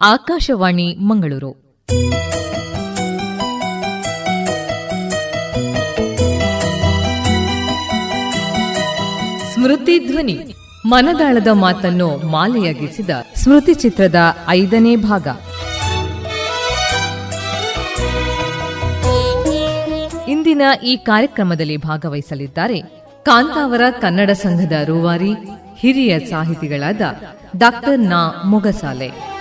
ಆಕಾಶವಾಣಿ ಮಂಗಳೂರು. ಸ್ಮೃತಿ ಧ್ವನಿ, ಮನದಾಳದ ಮಾತನ್ನು ಮಾಲೆಯಾಗಿಸಿದ ಸ್ಮೃತಿ ಚಿತ್ರದ ಐದನೇ ಭಾಗ. ಇಂದಿನ ಈ ಕಾರ್ಯಕ್ರಮದಲ್ಲಿ ಭಾಗವಹಿಸಲಿದ್ದಾರೆ ಕಾಂತಾವರ ಕನ್ನಡ ಸಂಘದ ರೂವಾರಿ ಹಿರಿಯ ಸಾಹಿತಿಗಳಾದ ಡಾಕ್ಟರ್ ನಾ ಮೊಗಸಾಲೆ.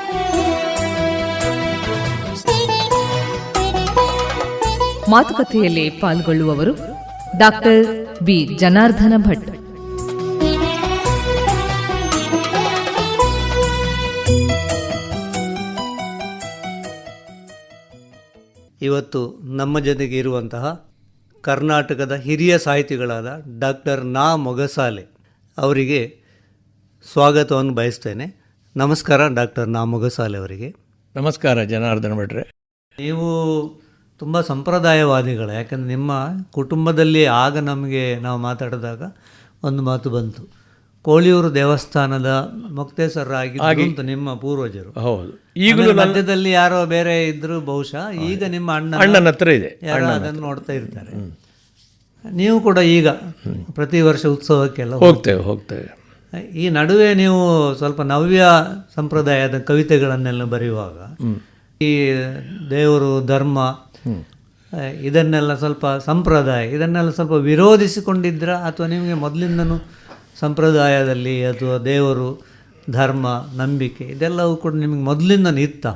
ಮಾತುಕತೆಯಲ್ಲಿ ಪಾಲ್ಗೊಳ್ಳುವವರು ಡಾಕ್ಟರ್ ಬಿ. ಜನಾರ್ದನ ಭಟ್. ಇವತ್ತು ನಮ್ಮ ಜೊತೆಗೆ ಇರುವಂತಹ ಕರ್ನಾಟಕದ ಹಿರಿಯ ಸಾಹಿತಿಗಳಾದ ಡಾಕ್ಟರ್ ನಾ. ಮೊಗಸಾಲೆ ಅವರಿಗೆ ಸ್ವಾಗತವನ್ನು ಬಯಸ್ತೇನೆ. ನಮಸ್ಕಾರ ಡಾಕ್ಟರ್ ನಾ. ಮೊಗಸಾಲೆ ಅವರಿಗೆ. ನಮಸ್ಕಾರ ಜನಾರ್ದನ ಭಟ್ರೆ. ನೀವು ತುಂಬ ಸಂಪ್ರದಾಯವಾದಿಗಳು. ಯಾಕಂದರೆ ನಿಮ್ಮ ಕುಟುಂಬದಲ್ಲಿ ಆಗ ನಮಗೆ ನಾವು ಮಾತಾಡಿದಾಗ ಒಂದು ಮಾತು ಬಂತು. ಕೋಳಿಯೂರು ದೇವಸ್ಥಾನದ ಮುಕ್ತೇಶ್ವರ ಅಂತ ನಿಮ್ಮ ಪೂರ್ವಜರು. ಹೌದು. ಈಗಲೂ ಮಧ್ಯದಲ್ಲಿ ಯಾರೋ ಬೇರೆ ಇದ್ರು ಬಹುಶಃ ಈಗ ನಿಮ್ಮ ಅಣ್ಣ ಅಣ್ಣನ ಹತ್ರ ಇದೆ. ಯಾರೋ ಅದನ್ನು ನೋಡ್ತಾ ಇರ್ತಾರೆ. ನೀವು ಕೂಡ ಈಗ ಪ್ರತಿ ವರ್ಷ ಉತ್ಸವಕ್ಕೆಲ್ಲ ಹೋಗ್ತೇವೆ ಹೋಗ್ತೇವೆ. ಈ ನಡುವೆ ನೀವು ಸ್ವಲ್ಪ ನವ್ಯ ಸಂಪ್ರದಾಯದ ಕವಿತೆಗಳನ್ನೆಲ್ಲ ಬರೆಯುವಾಗ ಈ ದೇವರು ಧರ್ಮ ಇದನ್ನೆಲ್ಲ ಸ್ವಲ್ಪ ಸಂಪ್ರದಾಯ, ಇದನ್ನೆಲ್ಲ ಸ್ವಲ್ಪ ವಿರೋಧಿಸಿಕೊಂಡಿದ್ರ ಅಥವಾ ನಿಮಗೆ ಮೊದಲಿಂದನೂ ಸಂಪ್ರದಾಯದಲ್ಲಿ ಅಥವಾ ದೇವರು, ಧರ್ಮ, ನಂಬಿಕೆ ಇದೆಲ್ಲವೂ ಕೂಡ ನಿಮಗೆ ಮೊದಲಿಂದ ಇತ್ತ?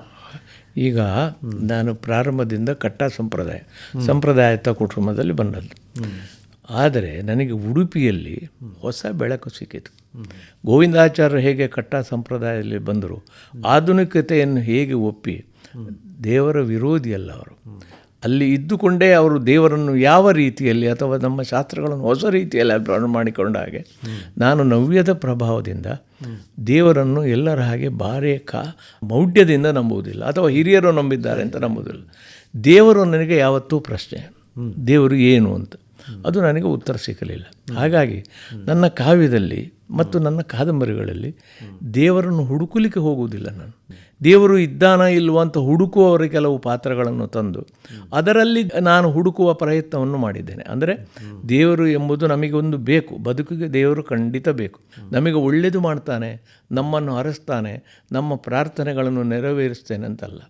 ಈಗ ನಾನು ಪ್ರಾರಂಭದಿಂದ ಕಟ್ಟ ಸಂಪ್ರದಾಯ, ಸಂಪ್ರದಾಯತ ಕುಟುಂಬದಲ್ಲಿ ಬಂದದ್ದು. ಆದರೆ ನನಗೆ ಉಡುಪಿಯಲ್ಲಿ ಹೊಸ ಬೆಳಕು ಸಿಕ್ಕಿತು. ಗೋವಿಂದಾಚಾರ್ಯರು ಹೇಗೆ ಕಟ್ಟ ಸಂಪ್ರದಾಯದಲ್ಲಿ ಬಂದರು, ಆಧುನಿಕತೆಯನ್ನು ಹೇಗೆ ಒಪ್ಪಿ ದೇವರ ವಿರೋಧಿಯಲ್ಲ ಅವರು. ಅಲ್ಲಿ ಇದ್ದುಕೊಂಡೇ ಅವರು ದೇವರನ್ನು ಯಾವ ರೀತಿಯಲ್ಲಿ ಅಥವಾ ನಮ್ಮ ಶಾಸ್ತ್ರಗಳನ್ನು ಹೊಸ ರೀತಿಯಲ್ಲಿ ಅರ್ಪಣೆ ಮಾಡಿಕೊಂಡ ಹಾಗೆ ನಾನು ನವ್ಯದ ಪ್ರಭಾವದಿಂದ ದೇವರನ್ನು ಎಲ್ಲರ ಹಾಗೆ ಬಾರೇಕ ಕಾ ಮೌಢ್ಯದಿಂದ ನಂಬುವುದಿಲ್ಲ ಅಥವಾ ಹಿರಿಯರು ನಂಬಿದ್ದಾರೆ ಅಂತ ನಂಬುವುದಿಲ್ಲ. ದೇವರು ನನಗೆ ಯಾವತ್ತೂ ಪ್ರಶ್ನೆ. ದೇವರು ಏನು ಅಂತ. ಅದು ನನಗೆ ಉತ್ತರ ಸಿಗಲಿಲ್ಲ. ಹಾಗಾಗಿ ನನ್ನ ಕಾವ್ಯದಲ್ಲಿ ಮತ್ತು ನನ್ನ ಕಾದಂಬರಿಗಳಲ್ಲಿ ದೇವರನ್ನು ಹುಡುಕಲಿಕ್ಕೆ ಹೋಗುವುದಿಲ್ಲ ನಾನು. ದೇವರು ಇದ್ದಾನ ಇಲ್ವ ಅಂತ ಹುಡುಕುವವರ ಕೆಲವು ಪಾತ್ರಗಳನ್ನು ತಂದು ಅದರಲ್ಲಿ ನಾನು ಹುಡುಕುವ ಪ್ರಯತ್ನವನ್ನು ಮಾಡಿದ್ದೇನೆ. ಅಂದರೆ ದೇವರು ಎಂಬುದು ನಮಗೆ ಒಂದು ಬೇಕು. ಬದುಕಿಗೆ ದೇವರು ಖಂಡಿತ ಬೇಕು. ನಮಗೆ ಒಳ್ಳೆಯದು ಮಾಡ್ತಾನೆ, ನಮ್ಮನ್ನು ಹರಸ್ತಾನೆ ನಮ್ಮ ಪ್ರಾರ್ಥನೆಗಳನ್ನು ನೆರವೇರಿಸ್ತೇನೆ ಅಂತಲ್ಲ.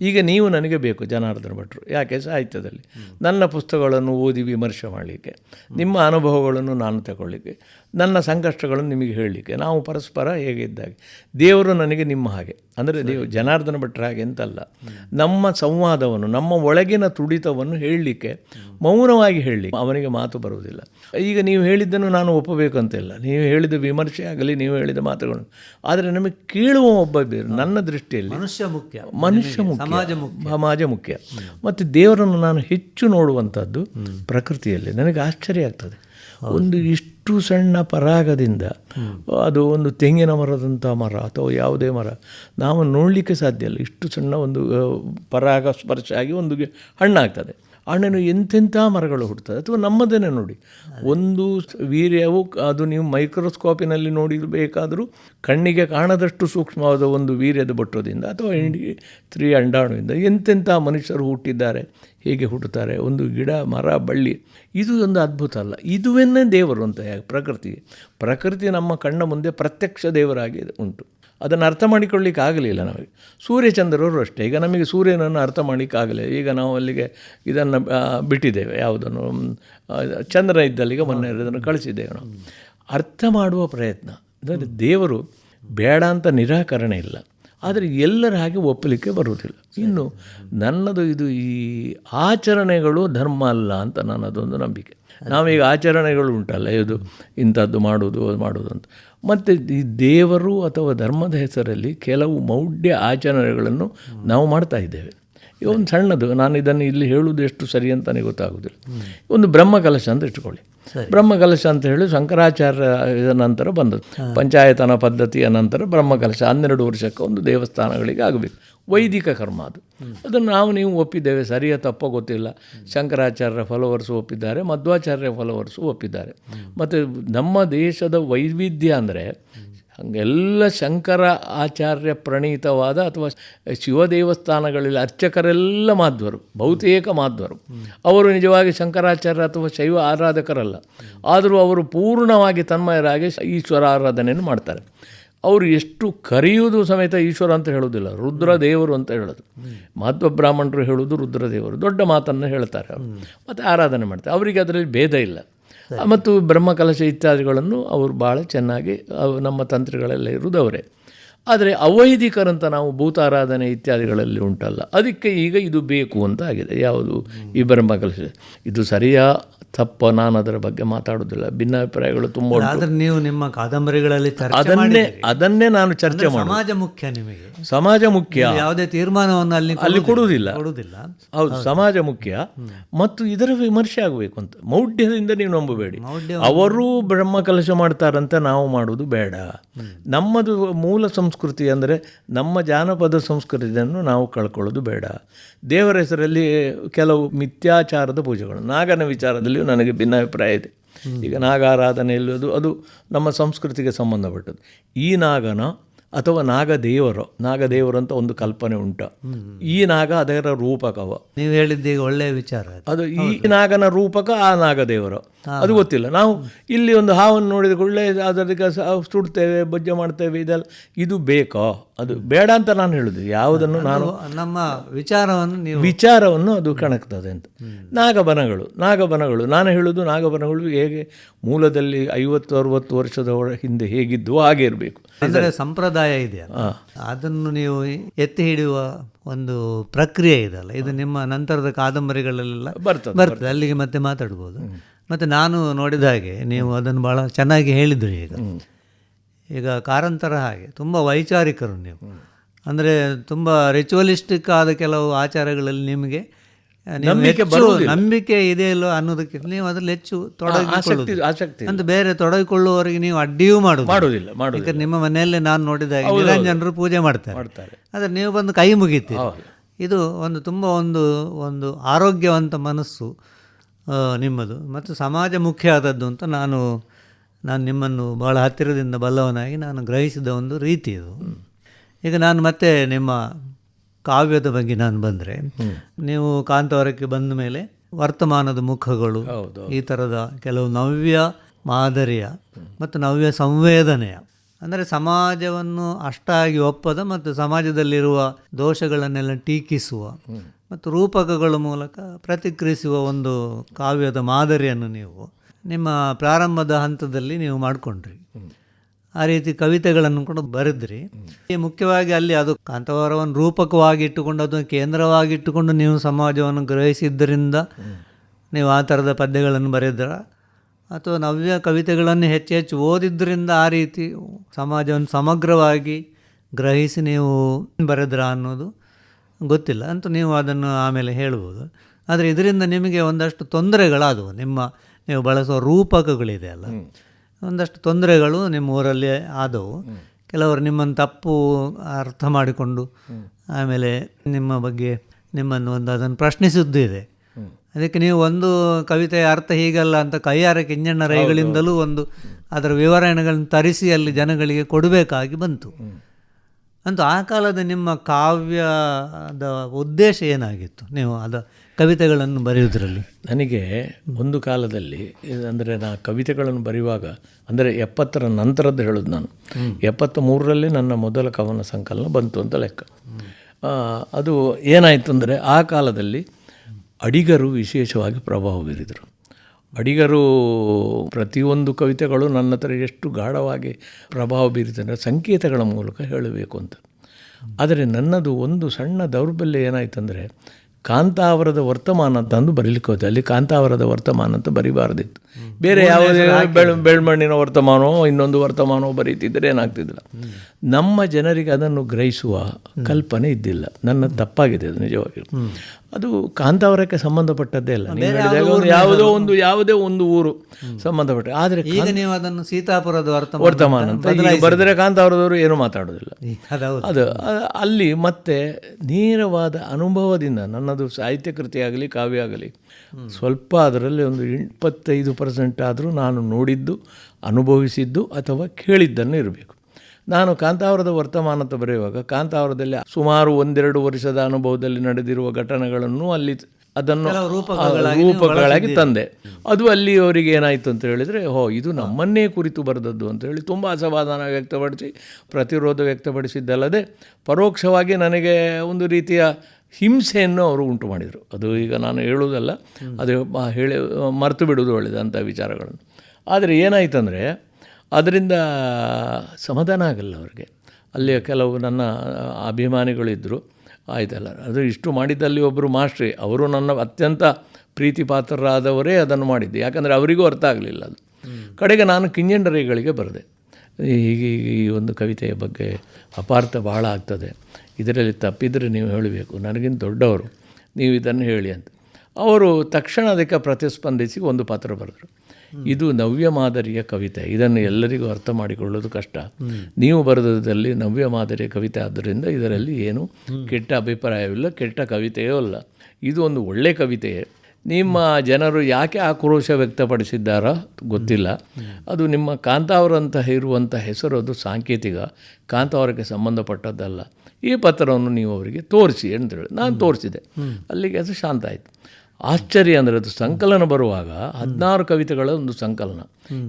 ಈಗ ನೀವು ನನಗೆ ಬೇಕು ಜನಾರ್ದನ ಭಟ್ರು. ಯಾಕೆ? ಸಾಹಿತ್ಯದಲ್ಲಿ ನನ್ನ ಪುಸ್ತಕಗಳನ್ನು ಓದಿ ವಿಮರ್ಶೆ ಮಾಡಲಿಕ್ಕೆ ನಿಮ್ಮ ಅನುಭವಗಳನ್ನು ನಾನು ತಗೊಳ್ಳಿಕ್ಕೆ ನನ್ನ ಸಂಕಷ್ಟಗಳನ್ನು ನಿಮಗೆ ಹೇಳಲಿಕ್ಕೆ ನಾವು ಪರಸ್ಪರ ಹೇಗೆ ಇದ್ದಾಗೆ. ದೇವರು ನನಗೆ ನಿಮ್ಮ ಹಾಗೆ. ಅಂದರೆ ದೇವ್ ಜನಾರ್ದನ ಭಟ್ರ ಹಾಗೆ ಅಂತಲ್ಲ. ನಮ್ಮ ಸಂವಾದವನ್ನು ನಮ್ಮ ಒಳಗಿನ ತುಡಿತವನ್ನು ಹೇಳಲಿಕ್ಕೆ ಮೌನವಾಗಿ ಹೇಳಲಿಕ್ಕೆ ಅವನಿಗೆ ಮಾತು ಬರುವುದಿಲ್ಲ. ಈಗ ನೀವು ಹೇಳಿದ್ದನ್ನು ನಾನು ಒಪ್ಪಬೇಕು ಅಂತಿಲ್ಲ ನೀವು ಹೇಳಿದ ವಿಮರ್ಶೆ ಆಗಲಿ ನೀವು ಹೇಳಿದ ಮಾತುಗಳನ್ನು. ಆದರೆ ನಮಗೆ ಕೇಳುವ ಒಬ್ಬ ಬೇರೆ ನನ್ನ ದೃಷ್ಟಿಯಲ್ಲಿ ಮನುಷ್ಯ ಮುಖ್ಯ. ಮನುಷ್ಯ ಮುಖ್ಯ. ಮುಖ್ಯ. ಸಮಾಜ ಮುಖ್ಯ. ಮತ್ತು ದೇವರನ್ನು ನಾನು ಹೆಚ್ಚು ನೋಡುವಂಥದ್ದು ಪ್ರಕೃತಿಯಲ್ಲಿ. ನನಗೆ ಆಶ್ಚರ್ಯ ಆಗ್ತದೆ. ಒಂದು ಇಷ್ಟು ಸಣ್ಣ ಪರಾಗದಿಂದ ಅದು ಒಂದು ತೆಂಗಿನ ಮರದಂಥ ಮರ ಅಥವಾ ಯಾವುದೇ ಮರ ನಾವು ನೋಡಲಿಕ್ಕೆ ಸಾಧ್ಯ ಇಲ್ಲ. ಇಷ್ಟು ಸಣ್ಣ ಒಂದು ಪರಾಗ ಸ್ಪರ್ಶ ಆಗಿ ಒಂದು ಹಣ್ಣಾಗ್ತದೆ. ಹಣ್ಣನ್ನು ಎಂತೆಂಥ ಮರಗಳು ಹುಡ್ತದೆ? ಅಥವಾ ನಮ್ಮದನ್ನೇ ನೋಡಿ. ಒಂದು ವೀರ್ಯವು ಅದು ನೀವು ಮೈಕ್ರೋಸ್ಕೋಪಿನಲ್ಲಿ ನೋಡಿರಬೇಕಾದರೂ ಕಣ್ಣಿಗೆ ಕಾಣದಷ್ಟು ಸೂಕ್ಷ್ಮವಾದ ಒಂದು ವೀರ್ಯದ ಬಟ್ಟೋದಿಂದ ಅಥವಾ ಇಂಡಿ ತ್ರೀ ಅಂಡಾಣುವಿಂದ ಎಂತೆಂಥ ಮನುಷ್ಯರು ಹುಟ್ಟಿದ್ದಾರೆ, ಹೇಗೆ ಹುಟ್ಟುತ್ತಾರೆ, ಒಂದು ಗಿಡ, ಮರ, ಬಳ್ಳಿ, ಇದು ಒಂದು ಅದ್ಭುತ ಅಲ್ಲ. ಇದುವನ್ನೇ ದೇವರು ಅಂತ ಪ್ರಕೃತಿ? ಪ್ರಕೃತಿ ನಮ್ಮ ಕಣ್ಣ ಮುಂದೆ ಪ್ರತ್ಯಕ್ಷ ದೇವರಾಗಿ ಉಂಟು. ಅದನ್ನು ಅರ್ಥ ಮಾಡಿಕೊಳ್ಳಿಕ್ಕೆ ಆಗಲಿಲ್ಲ ನಮಗೆ. ಸೂರ್ಯಚಂದ್ರರು ಅಷ್ಟೇ. ಈಗ ನಮಗೆ ಸೂರ್ಯನನ್ನು ಅರ್ಥ ಮಾಡಲಿಕ್ಕಾಗಲಿಲ್ಲ. ಈಗ ನಾವು ಅಲ್ಲಿಗೆ ಇದನ್ನು ಬಿಟ್ಟಿದ್ದೇವೆ. ಯಾವುದನ್ನು ಚಂದ್ರ ಇದ್ದಲ್ಲಿಗೆ ಮೊನ್ನೆ ಅದನ್ನು ಕಳಿಸಿದ್ದೇವೆ ನಾವು. ಅರ್ಥ ಮಾಡುವ ಪ್ರಯತ್ನ. ಅಂದರೆ ದೇವರು ಬೇಡ ಅಂತ ನಿರಾಕರಣೆ ಇಲ್ಲ. ಆದರೆ ಎಲ್ಲರ ಹಾಗೆ ಒಪ್ಪಲಿಕ್ಕೆ ಬರುವುದಿಲ್ಲ. ಇನ್ನು ನನ್ನದು ಇದು ಈ ಆಚರಣೆಗಳು ಧರ್ಮ ಅಲ್ಲ ಅಂತ ನನ್ನದೊಂದು ನಂಬಿಕೆ. ನಾವೀಗ ಆಚರಣೆಗಳು ಉಂಟಲ್ಲ. ಇದು ಇಂಥದ್ದು ಮಾಡುವುದು, ಅದು ಅಂತ. ಮತ್ತು ಈ ದೇವರು ಅಥವಾ ಧರ್ಮದ ಹೆಸರಲ್ಲಿ ಕೆಲವು ಮೌಢ್ಯ ಆಚರಣೆಗಳನ್ನು ನಾವು ಮಾಡ್ತಾ ಇದ್ದೇವೆ. ಒಂದು ಸಣ್ಣದು ನಾನು ಇದನ್ನು ಇಲ್ಲಿ ಹೇಳುವುದು ಎಷ್ಟು ಸರಿ ಅಂತಲೇ ಗೊತ್ತಾಗೋದಿಲ್ಲ. ಒಂದು ಬ್ರಹ್ಮಕಲಶ ಅಂತ ಇಟ್ಕೊಳ್ಳಿ ಬ್ರಹ್ಮಕಲಶ ಅಂತ ಹೇಳಿ ಶಂಕರಾಚಾರ್ಯ ಇದ ನಂತರ ಬಂದದ್ದು. ಪಂಚಾಯತನ ಪದ್ಧತಿಯ ನಂತರ ಬ್ರಹ್ಮಕಲಶ ಹನ್ನೆರಡು ವರ್ಷಕ್ಕೆ ಒಂದು ದೇವಸ್ಥಾನಗಳಿಗೆ ಆಗಬೇಕು. ವೈದಿಕ ಕರ್ಮ ಅದು. ಅದನ್ನು ನಾವು ನೀವು ಒಪ್ಪಿದ್ದೇವೆ. ಸರಿಯ ತಪ್ಪ ಗೊತ್ತಿಲ್ಲ. ಶಂಕರಾಚಾರ್ಯರ ಫಲವರ್ಸು ಒಪ್ಪಿದ್ದಾರೆ. ಮಧ್ವಾಚಾರ್ಯ ಫಲವರ್ಸು ಒಪ್ಪಿದ್ದಾರೆ. ಮತ್ತು ನಮ್ಮ ದೇಶದ ವೈವಿಧ್ಯ ಅಂದರೆ ಹಂಗೆಲ್ಲ ಶಂಕರ ಆಚಾರ್ಯ ಪ್ರಣೀತವಾದ ಅಥವಾ ಶಿವ ದೇವಸ್ಥಾನಗಳಲ್ಲಿ ಅರ್ಚಕರೆಲ್ಲ ಮಾಧ್ವರು, ಬಹುತೇಕ ಮಾಧ್ವರು. ಅವರು ನಿಜವಾಗಿ ಶಂಕರಾಚಾರ್ಯ ಅಥವಾ ಶೈವ ಆರಾಧಕರಲ್ಲ. ಆದರೂ ಅವರು ಪೂರ್ಣವಾಗಿ ತನ್ಮಯರಾಗಿ ಈಶ್ವರ ಆರಾಧನೆಯನ್ನು ಮಾಡ್ತಾರೆ. ಅವರು ಎಷ್ಟು ಕರೆಯುವುದು ಸಮೇತ ಈಶ್ವರ ಅಂತ ಹೇಳೋದಿಲ್ಲ ರುದ್ರ ದೇವರು ಅಂತ ಹೇಳೋದು. ಮಹತ್ವ ಬ್ರಾಹ್ಮಣರು ಹೇಳೋದು ರುದ್ರ ದೇವರು ದೊಡ್ಡ ಮಾತನ್ನು ಹೇಳ್ತಾರೆ ಮತ್ತು ಆರಾಧನೆ ಮಾಡ್ತಾರೆ. ಅವರಿಗೆ ಅದರಲ್ಲಿ ಭೇದ ಇಲ್ಲ. ಮತ್ತು ಬ್ರಹ್ಮಕಲಶ ಇತ್ಯಾದಿಗಳನ್ನು ಅವರು ಭಾಳ ಚೆನ್ನಾಗಿ ನಮ್ಮ ತಂತ್ರಗಳೆಲ್ಲ ಇರುವುದು ಅವರೇ ಆದರೆ ಅವೈದಿಕರಂತ ನಾವು ಭೂತಾರಾಧನೆ ಇತ್ಯಾದಿಗಳಲ್ಲಿ ಉಂಟಲ್ಲ. ಅದಕ್ಕೆ ಈಗ ಇದು ಬೇಕು ಅಂತ ಆಗಿದೆ ಯಾವುದು? ಈ ಬ್ರಹ್ಮಕಲಶ ಇದು ಸರಿಯಾ? ತಪ್ಪ? ನಾನು ಅದರ ಬಗ್ಗೆ ಮಾತಾಡೋದಿಲ್ಲ ಭಿನ್ನಾಭಿಪ್ರಾಯಗಳು ತುಂಬ ಆದರೆ ನೀವು ನಿಮ್ಮ ಕಾದಂಬರಿಗಳಲ್ಲಿ ಅದನ್ನೇ ಅದನ್ನೇ ನಾನು ಚರ್ಚೆ ಮಾಡಿ ಸಮಾಜ ಮುಖ್ಯ ನಿಮಗೆ. ಸಮಾಜ ಮುಖ್ಯ. ಯಾವುದೇ ತೀರ್ಮಾನವನ್ನು ಅಲ್ಲಿ ಅಲ್ಲಿ ಕೊಡುವುದಿಲ್ಲ. ಕೊಡುವುದಿಲ್ಲ. ಹೌದು ಸಮಾಜ ಮುಖ್ಯ. ಮತ್ತು ಇದರ ವಿಮರ್ಶೆ ಆಗಬೇಕು ಅಂತ. ಮೌಢ್ಯದಿಂದ ನೀವು ನಂಬಬೇಡಿ. ಅವರು ಬ್ರಹ್ಮ ಕಲಶ ಮಾಡ್ತಾರಂತ ನಾವು ಮಾಡೋದು ಬೇಡ. ನಮ್ಮದು ಮೂಲ ಸಂಸ್ಕೃತಿ ಅಂದರೆ ನಮ್ಮ ಜಾನಪದ ಸಂಸ್ಕೃತಿಯನ್ನು ನಾವು ಕಳ್ಕೊಳ್ಳೋದು ಬೇಡ. ದೇವರ ಹೆಸರಲ್ಲಿ ಕೆಲವು ಮಿಥ್ಯಾಚಾರದ ಪೂಜೆಗಳು, ನಾಗನ ವಿಚಾರದಲ್ಲಿಯೂ ನನಗೆ ಭಿನ್ನಾಭಿಪ್ರಾಯ ಇದೆ. ಈಗ ನಾಗಾರಾಧನೆಯಲ್ಲಿ ಅದು ಅದು ನಮ್ಮ ಸಂಸ್ಕೃತಿಗೆ ಸಂಬಂಧಪಟ್ಟದ್ದು. ಈ ನಾಗನ ಅಥವಾ ನಾಗದೇವರು ನಾಗದೇವರು ಅಂತ ಒಂದು ಕಲ್ಪನೆ ಉಂಟು. ಈ ನಾಗ ಅದರ ರೂಪಕವ ನೀವು ಹೇಳಿದ್ದೀಗ ಒಳ್ಳೆಯ ವಿಚಾರ ಅದು. ಈ ನಾಗನ ರೂಪಕ ಆ ನಾಗದೇವರು. ಅದು ಗೊತ್ತಿಲ್ಲ. ನಾವು ಇಲ್ಲಿ ಒಂದು ಹಾವನ್ನು ನೋಡಿದ ಕೂಡಲೇ ಅದಕ್ಕೆ ಸುಡ್ತೇವೆ ಬೊಜ್ಜೆ ಮಾಡ್ತೇವೆ ಇದೆಲ್ಲ. ಇದು ಬೇಕೋ? ಅದು ಬೇಡ ಅಂತ ನಾನು ಹೇಳುದು. ಯಾವುದನ್ನು ನಾನು ನಮ್ಮ ವಿಚಾರವನ್ನು ನೀವು ವಿಚಾರವನ್ನು ಅದು ಕಣಕ್ತದೆ ಅಂತ. ನಾಗಬನಗಳು ನಾಗಬನಗಳು. ನಾನು ಹೇಳುವುದು ನಾಗಬನಗಳು ಹೇಗೆ ಮೂಲದಲ್ಲಿ ಐವತ್ತು ಅರುವತ್ತು ವರ್ಷದ ಹಿಂದೆ ಹೇಗಿದ್ದು ಹಾಗೆ ಇರಬೇಕು. ಅಂದರೆ ಸಂಪ್ರದಾಯ ಇದೆ ಅದನ್ನು ನೀವು ಎತ್ತಿ ಹಿಡಿಯುವ ಒಂದು ಪ್ರಕ್ರಿಯೆ ಇದಲ್ಲ ಇದು ನಿಮ್ಮ ನಂತರದ ಕಾದಂಬರಿಗಳಲ್ಲೆಲ್ಲ ಬರ್ತದೆ ಬರ್ತದೆ. ಅಲ್ಲಿಗೆ ಮತ್ತೆ ಮಾತಾಡ್ಬೋದು. ಮತ್ತು ನಾನು ನೋಡಿದ ಹಾಗೆ ನೀವು ಅದನ್ನು ಭಾಳ ಚೆನ್ನಾಗಿ ಹೇಳಿದ್ರಿ ಈಗ. ಈಗ ಕಾರಂತರ ಹಾಗೆ ತುಂಬ ವೈಚಾರಿಕರು ನೀವು. ಅಂದರೆ ತುಂಬ ರಿಚುವಲಿಸ್ಟಿಕ್ ಆದ ಕೆಲವು ಆಚಾರಗಳಲ್ಲಿ ನಿಮಗೆ ನಂಬಿಕೆ ಇದೆ ಇಲ್ಲೋ ಅನ್ನೋದಕ್ಕೆ ನೀವು ಅದ್ರಲ್ಲಿ ಹೆಚ್ಚು ತೊಡಗಿ ಆಸಕ್ತಿ ಅಂತ ಬೇರೆ ತೊಡಗಿಕೊಳ್ಳುವವರಿಗೆ ನೀವು ಅಡ್ಡಿಯೂ ಮಾಡುದು ಮಾಡೋದಿಲ್ಲ ಮಾಡೋದಿಲ್ಲ ಯಾಕಂದ್ರೆ ನಿಮ್ಮ ಮನೆಯಲ್ಲೇ ನಾನು ನೋಡಿದಾಗ ಜನರು ಪೂಜೆ ಮಾಡ್ತಾರೆ. ಆದ್ರೆ ನೀವು ಬಂದು ಕೈ ಮುಗಿತಿ ಇದು ಒಂದು ತುಂಬ ಒಂದು ಒಂದು ಆರೋಗ್ಯವಂತ ಮನಸ್ಸು ನಿಮ್ಮದು. ಮತ್ತು ಸಮಾಜ ಮುಖ್ಯ ಆದದ್ದು ಅಂತ ನಾನು ನಾನು ನಿಮ್ಮನ್ನು ಬಹಳ ಹತ್ತಿರದಿಂದ ಬಲ್ಲವನಾಗಿ ನಾನು ಗ್ರಹಿಸಿದ ಒಂದು ರೀತಿ ಇದು. ಈಗ ನಾನು ಮತ್ತೆ ನಿಮ್ಮ ಕಾವ್ಯದ ಬಗ್ಗೆ ನಾನು ಬಂದರೆ ನೀವು ಕಾಂತವರಕ್ಕೆ ಬಂದ ಮೇಲೆ ವರ್ತಮಾನದ ಮುಖಗಳು ಈ ಥರದ ಕೆಲವು ನವ್ಯ ಮಾದರಿಯ ಮತ್ತು ನವ್ಯ ಸಂವೇದನೆಯ ಅಂದರೆ ಸಮಾಜವನ್ನು ಅಷ್ಟಾಗಿ ಒಪ್ಪದ ಮತ್ತು ಸಮಾಜದಲ್ಲಿರುವ ದೋಷಗಳನ್ನೆಲ್ಲ ಟೀಕಿಸುವ ಮತ್ತು ರೂಪಕಗಳ ಮೂಲಕ ಪ್ರತಿಕ್ರಿಯಿಸುವ ಒಂದು ಕಾವ್ಯದ ಮಾದರಿಯನ್ನು ನೀವು ನಿಮ್ಮ ಪ್ರಾರಂಭದ ಹಂತದಲ್ಲಿ ನೀವು ಮಾಡಿಕೊಂಡ್ರಿ. ಆ ರೀತಿ ಕವಿತೆಗಳನ್ನು ಕೂಡ ಬರೆದ್ರಿ. ಮುಖ್ಯವಾಗಿ ಅಲ್ಲಿ ಅದು ಕಾಂತವರವನ್ನು ರೂಪಕವಾಗಿ ಇಟ್ಟುಕೊಂಡು ಅದನ್ನು ಕೇಂದ್ರವಾಗಿ ಇಟ್ಟುಕೊಂಡು ನೀವು ಸಮಾಜವನ್ನು ಗ್ರಹಿಸಿದ್ದರಿಂದ ನೀವು ಆ ಥರದ ಪದ್ಯಗಳನ್ನು ಬರೆದ್ರ. ಅಥವಾ ನವ್ಯ ಕವಿತೆಗಳನ್ನು ಹೆಚ್ಚು ಹೆಚ್ಚು ಓದಿದ್ದರಿಂದ ಆ ರೀತಿ ಸಮಾಜವನ್ನು ಸಮಗ್ರವಾಗಿ ಗ್ರಹಿಸಿ ನೀವು ಬರೆದ್ರ ಅನ್ನೋದು ಗೊತ್ತಿಲ್ಲ. ಅಂತೂ ನೀವು ಅದನ್ನು ಆಮೇಲೆ ಹೇಳ್ಬೋದು. ಆದರೆ ಇದರಿಂದ ನಿಮಗೆ ಒಂದಷ್ಟು ತೊಂದರೆಗಳಾದವು. ನಿಮ್ಮ ನೀವು ಬಳಸುವ ರೂಪಕಗಳಿದೆ ಅಲ್ಲ. ಒಂದಷ್ಟು ತೊಂದರೆಗಳು ನಿಮ್ಮ ಊರಲ್ಲಿ ಆದವು ಕೆಲವರು ನಿಮ್ಮನ್ನು ತಪ್ಪು ಅರ್ಥ ಮಾಡಿಕೊಂಡು ಆಮೇಲೆ ನಿಮ್ಮ ಬಗ್ಗೆ ನಿಮ್ಮನ್ನು ಒಂದು ಅದನ್ನು ಪ್ರಶ್ನಿಸಿದ್ದು ಇದೆ. ಅದಕ್ಕೆ ನೀವು ಒಂದು ಕವಿತೆಯ ಅರ್ಥ ಹೀಗಲ್ಲ ಅಂತ ಕೈಯಾರ ಕಿಂಜಣ್ಣ ರೈಗಳಿಂದಲೂ ಒಂದು ಅದರ ವಿವರಣೆಗಳನ್ನು ತರಿಸಿ ಅಲ್ಲಿ ಜನಗಳಿಗೆ ಕೊಡಬೇಕಾಗಿ ಬಂತು. ಅಂತೂ ಆ ಕಾಲದ ನಿಮ್ಮ ಕಾವ್ಯದ ಉದ್ದೇಶ ಏನಾಗಿತ್ತು? ನೀವು ಅದ ಕವಿತೆಗಳನ್ನು ಬರೆಯುವುದರಲ್ಲಿ? ನನಗೆ ಒಂದು ಕಾಲದಲ್ಲಿ ಅಂದರೆ ನಾ ಕವಿತೆಗಳನ್ನು ಬರೆಯುವಾಗ ಅಂದರೆ ಎಪ್ಪತ್ತರ ನಂತರದ್ದು ಹೇಳೋದು ನಾನು. ಎಪ್ಪತ್ತ ಮೂರರಲ್ಲಿ ನನ್ನ ಮೊದಲ ಕವನ ಸಂಕಲನ ಬಂತು ಅಂತ ಲೆಕ್ಕ. ಅದು ಏನಾಯಿತು ಅಂದರೆ ಆ ಕಾಲದಲ್ಲಿ ಅಡಿಗರು ವಿಶೇಷವಾಗಿ ಪ್ರಭಾವ ಬೀರಿದರು ಅಡಿಗರು ಪ್ರತಿಯೊಂದು ಕವಿತೆಗಳು ನನ್ನ ಹತ್ರ ಎಷ್ಟು ಗಾಢವಾಗಿ ಪ್ರಭಾವ ಬೀರಿತಂದರೆ ಸಂಕೇತಗಳ ಮೂಲಕ ಹೇಳಬೇಕು ಅಂತ. ಆದರೆ ನನ್ನದು ಒಂದು ಸಣ್ಣ ದೌರ್ಬಲ್ಯ ಏನಾಯ್ತಂದರೆ ಕಾಂತಾವರದ ವರ್ತಮಾನ ಅಂತ ಅಂದು ಬರೀಲಿಕ್ಕೆ ಹೋದೆ. ಅಲ್ಲಿ ಕಾಂತಾವರದ ವರ್ತಮಾನ ಅಂತ ಬರಿಬಾರ್ದಿತ್ತು. ಬೇರೆ ಯಾವುದೇ ಬೆಳ್ ಬೆಳ್ಮಣ್ಣಿನ ವರ್ತಮಾನವೋ ಇನ್ನೊಂದು ವರ್ತಮಾನವೋ ಬರೀತಿದ್ದರೆ ಏನಾಗ್ತಿದ್ದಿಲ್ಲ. ನಮ್ಮ ಜನರಿಗೆ ಅದನ್ನು ಗ್ರಹಿಸುವ ಕಲ್ಪನೆ ಇದ್ದಿಲ್ಲ. ನನ್ನ ತಪ್ಪಾಗಿದೆ ಅದು ನಿಜವಾಗಿ ಅದು ಕಾಂತಾವರಕ್ಕೆ ಸಂಬಂಧಪಟ್ಟದ್ದೇ ಅಲ್ಲ. ಯಾವುದೋ ಒಂದು ಯಾವುದೇ ಒಂದು ಊರು ಸಂಬಂಧಪಟ್ಟ ಆದರೆ ಈಗ ನೀವು ಅದನ್ನು ಸೀತಾಪುರದ ವರ್ತಮಾನ ಅಂತ. ಬರೆದರೆ ಕಾಂತಾವರದವರು ಏನು ಮಾತಾಡೋದಿಲ್ಲ. ಅದು ಅಲ್ಲಿ ಮತ್ತೆ ನೇರವಾದ ಅನುಭವದಿಂದ ನನ್ನದು ಸಾಹಿತ್ಯ ಕೃತಿ ಆಗಲಿ ಕಾವ್ಯ ಆಗಲಿ ಸ್ವಲ್ಪ ಅದರಲ್ಲಿ ಒಂದು ಇಪ್ಪತ್ತೈದು ಪರ್ಸೆಂಟ್ ಆದರೂ ನಾನು ನೋಡಿದ್ದು ಅನುಭವಿಸಿದ್ದು ಅಥವಾ ಕೇಳಿದ್ದನ್ನು ಇರಬೇಕು. ನಾನು ಕಾಂತಾವರದ ವರ್ತಮಾನ ಅಂತ ಬರೆಯುವಾಗ ಕಾಂತಾವರದಲ್ಲಿ ಸುಮಾರು ಒಂದೆರಡು ವರ್ಷದ ಅನುಭವದಲ್ಲಿ ನಡೆದಿರುವ ಘಟನೆಗಳನ್ನು ಅಲ್ಲಿ ಅದನ್ನು ರೂಪಗಳಾಗಿ ತಂದೆ. ಅದು ಅಲ್ಲಿ ಅವರಿಗೆ ಏನಾಯಿತು ಅಂತ ಹೇಳಿದರೆ ಹೋ ಇದು ನಮ್ಮನ್ನೇ ಕುರಿತು ಬರೆದದ್ದು ಅಂತ ಹೇಳಿ ತುಂಬ ಅಸಮಾಧಾನ ವ್ಯಕ್ತಪಡಿಸಿ ಪ್ರತಿರೋಧ ವ್ಯಕ್ತಪಡಿಸಿದ್ದಲ್ಲದೆ ಪರೋಕ್ಷವಾಗಿ ನನಗೆ ಒಂದು ರೀತಿಯ ಹಿಂಸೆಯನ್ನು ಅವರು ಉಂಟು ಮಾಡಿದರು. ಅದು ಈಗ ನಾನು ಹೇಳುವುದಲ್ಲ ಅದು ಹೇಳಿ ಮರೆತು ಬಿಡುವುದು ಒಳ್ಳೆಯದು ಅಂಥ ವಿಚಾರಗಳನ್ನು. ಆದರೆ ಏನಾಯ್ತಂದರೆ ಅದರಿಂದ ಸಮಾಧಾನ ಆಗಲ್ಲ ಅವರಿಗೆ. ಅಲ್ಲಿ ಕೆಲವು ನನ್ನ ಅಭಿಮಾನಿಗಳಿದ್ದರು ಆಯಿತಲ್ಲ. ಅದು ಇಷ್ಟು ಮಾಡಿದ್ದಲ್ಲಿ ಒಬ್ಬರು ಮಾಸ್ಟ್ರಿ. ಅವರು ನನ್ನ ಅತ್ಯಂತ ಪ್ರೀತಿ ಪಾತ್ರರಾದವರೇ ಅದನ್ನು ಮಾಡಿದ್ದು. ಯಾಕಂದರೆ ಅವರಿಗೂ ಅರ್ಥ ಆಗಲಿಲ್ಲ ಅದು. ಕಡೆಗೆ ನಾನು ಕಿಂಜಂಡರಿಗಳಿಗೆ ಬರೆದೆ. ಹೀಗೆ ಹೀಗೆ ಈ ಒಂದು ಕವಿತೆಯ ಬಗ್ಗೆ ಅಪಾರ್ಥ ಬಹಳ ಆಗ್ತದೆ. ಇದರಲ್ಲಿ ತಪ್ಪಿದರೆ ನೀವು ಹೇಳಬೇಕು. ನನಗಿಂತ ದೊಡ್ಡವರು, ನೀವು ಇದನ್ನು ಹೇಳಿ ಅಂತ. ಅವರು ತಕ್ಷಣ ಅದಕ್ಕೆ ಪ್ರತಿಸ್ಪಂದಿಸಿ ಒಂದು ಪಾತ್ರ ಬರೆದರು. ಇದು ನವ್ಯ ಮಾದರಿಯ ಕವಿತೆ. ಇದನ್ನು ಎಲ್ಲರಿಗೂ ಅರ್ಥ ಮಾಡಿಕೊಳ್ಳೋದು ಕಷ್ಟ. ನೀವು ಬರೆದದಲ್ಲಿ ನವ್ಯ ಮಾದರಿಯ ಕವಿತೆ ಆದ್ದರಿಂದ ಇದರಲ್ಲಿ ಏನು ಕೆಟ್ಟ ಅಭಿಪ್ರಾಯವಿಲ್ಲ ಕೆಟ್ಟ ಕವಿತೆಯೂ ಅಲ್ಲ. ಇದು ಒಂದು ಒಳ್ಳೆಯ ಕವಿತೆಯೇ ನಿಮ್ಮ ಜನರು ಯಾಕೆ ಆಕ್ರೋಶ ವ್ಯಕ್ತಪಡಿಸಿದ್ದಾರೋ ಗೊತ್ತಿಲ್ಲ. ಅದು ನಿಮ್ಮ ಕಾಂತಾವರಂತಹ ಇರುವಂಥ ಹೆಸರು ಅದು ಸಾಂಕೇತಿಕ. ಕಾಂತಾವರಕ್ಕೆ ಸಂಬಂಧಪಟ್ಟದ್ದಲ್ಲ. ಈ ಪತ್ರವನ್ನು ನೀವು ಅವರಿಗೆ ತೋರಿಸಿ ಅಂತೇಳಿ. ನಾನು ತೋರಿಸಿದೆ. ಅಲ್ಲಿಗೆ ಅದು ಶಾಂತ ಆಯಿತು. ಆಶ್ಚರ್ಯ ಅಂದರೆ ಅದು ಸಂಕಲನ ಬರುವಾಗ ಹದಿನಾರು ಕವಿತೆಗಳ ಒಂದು ಸಂಕಲನ.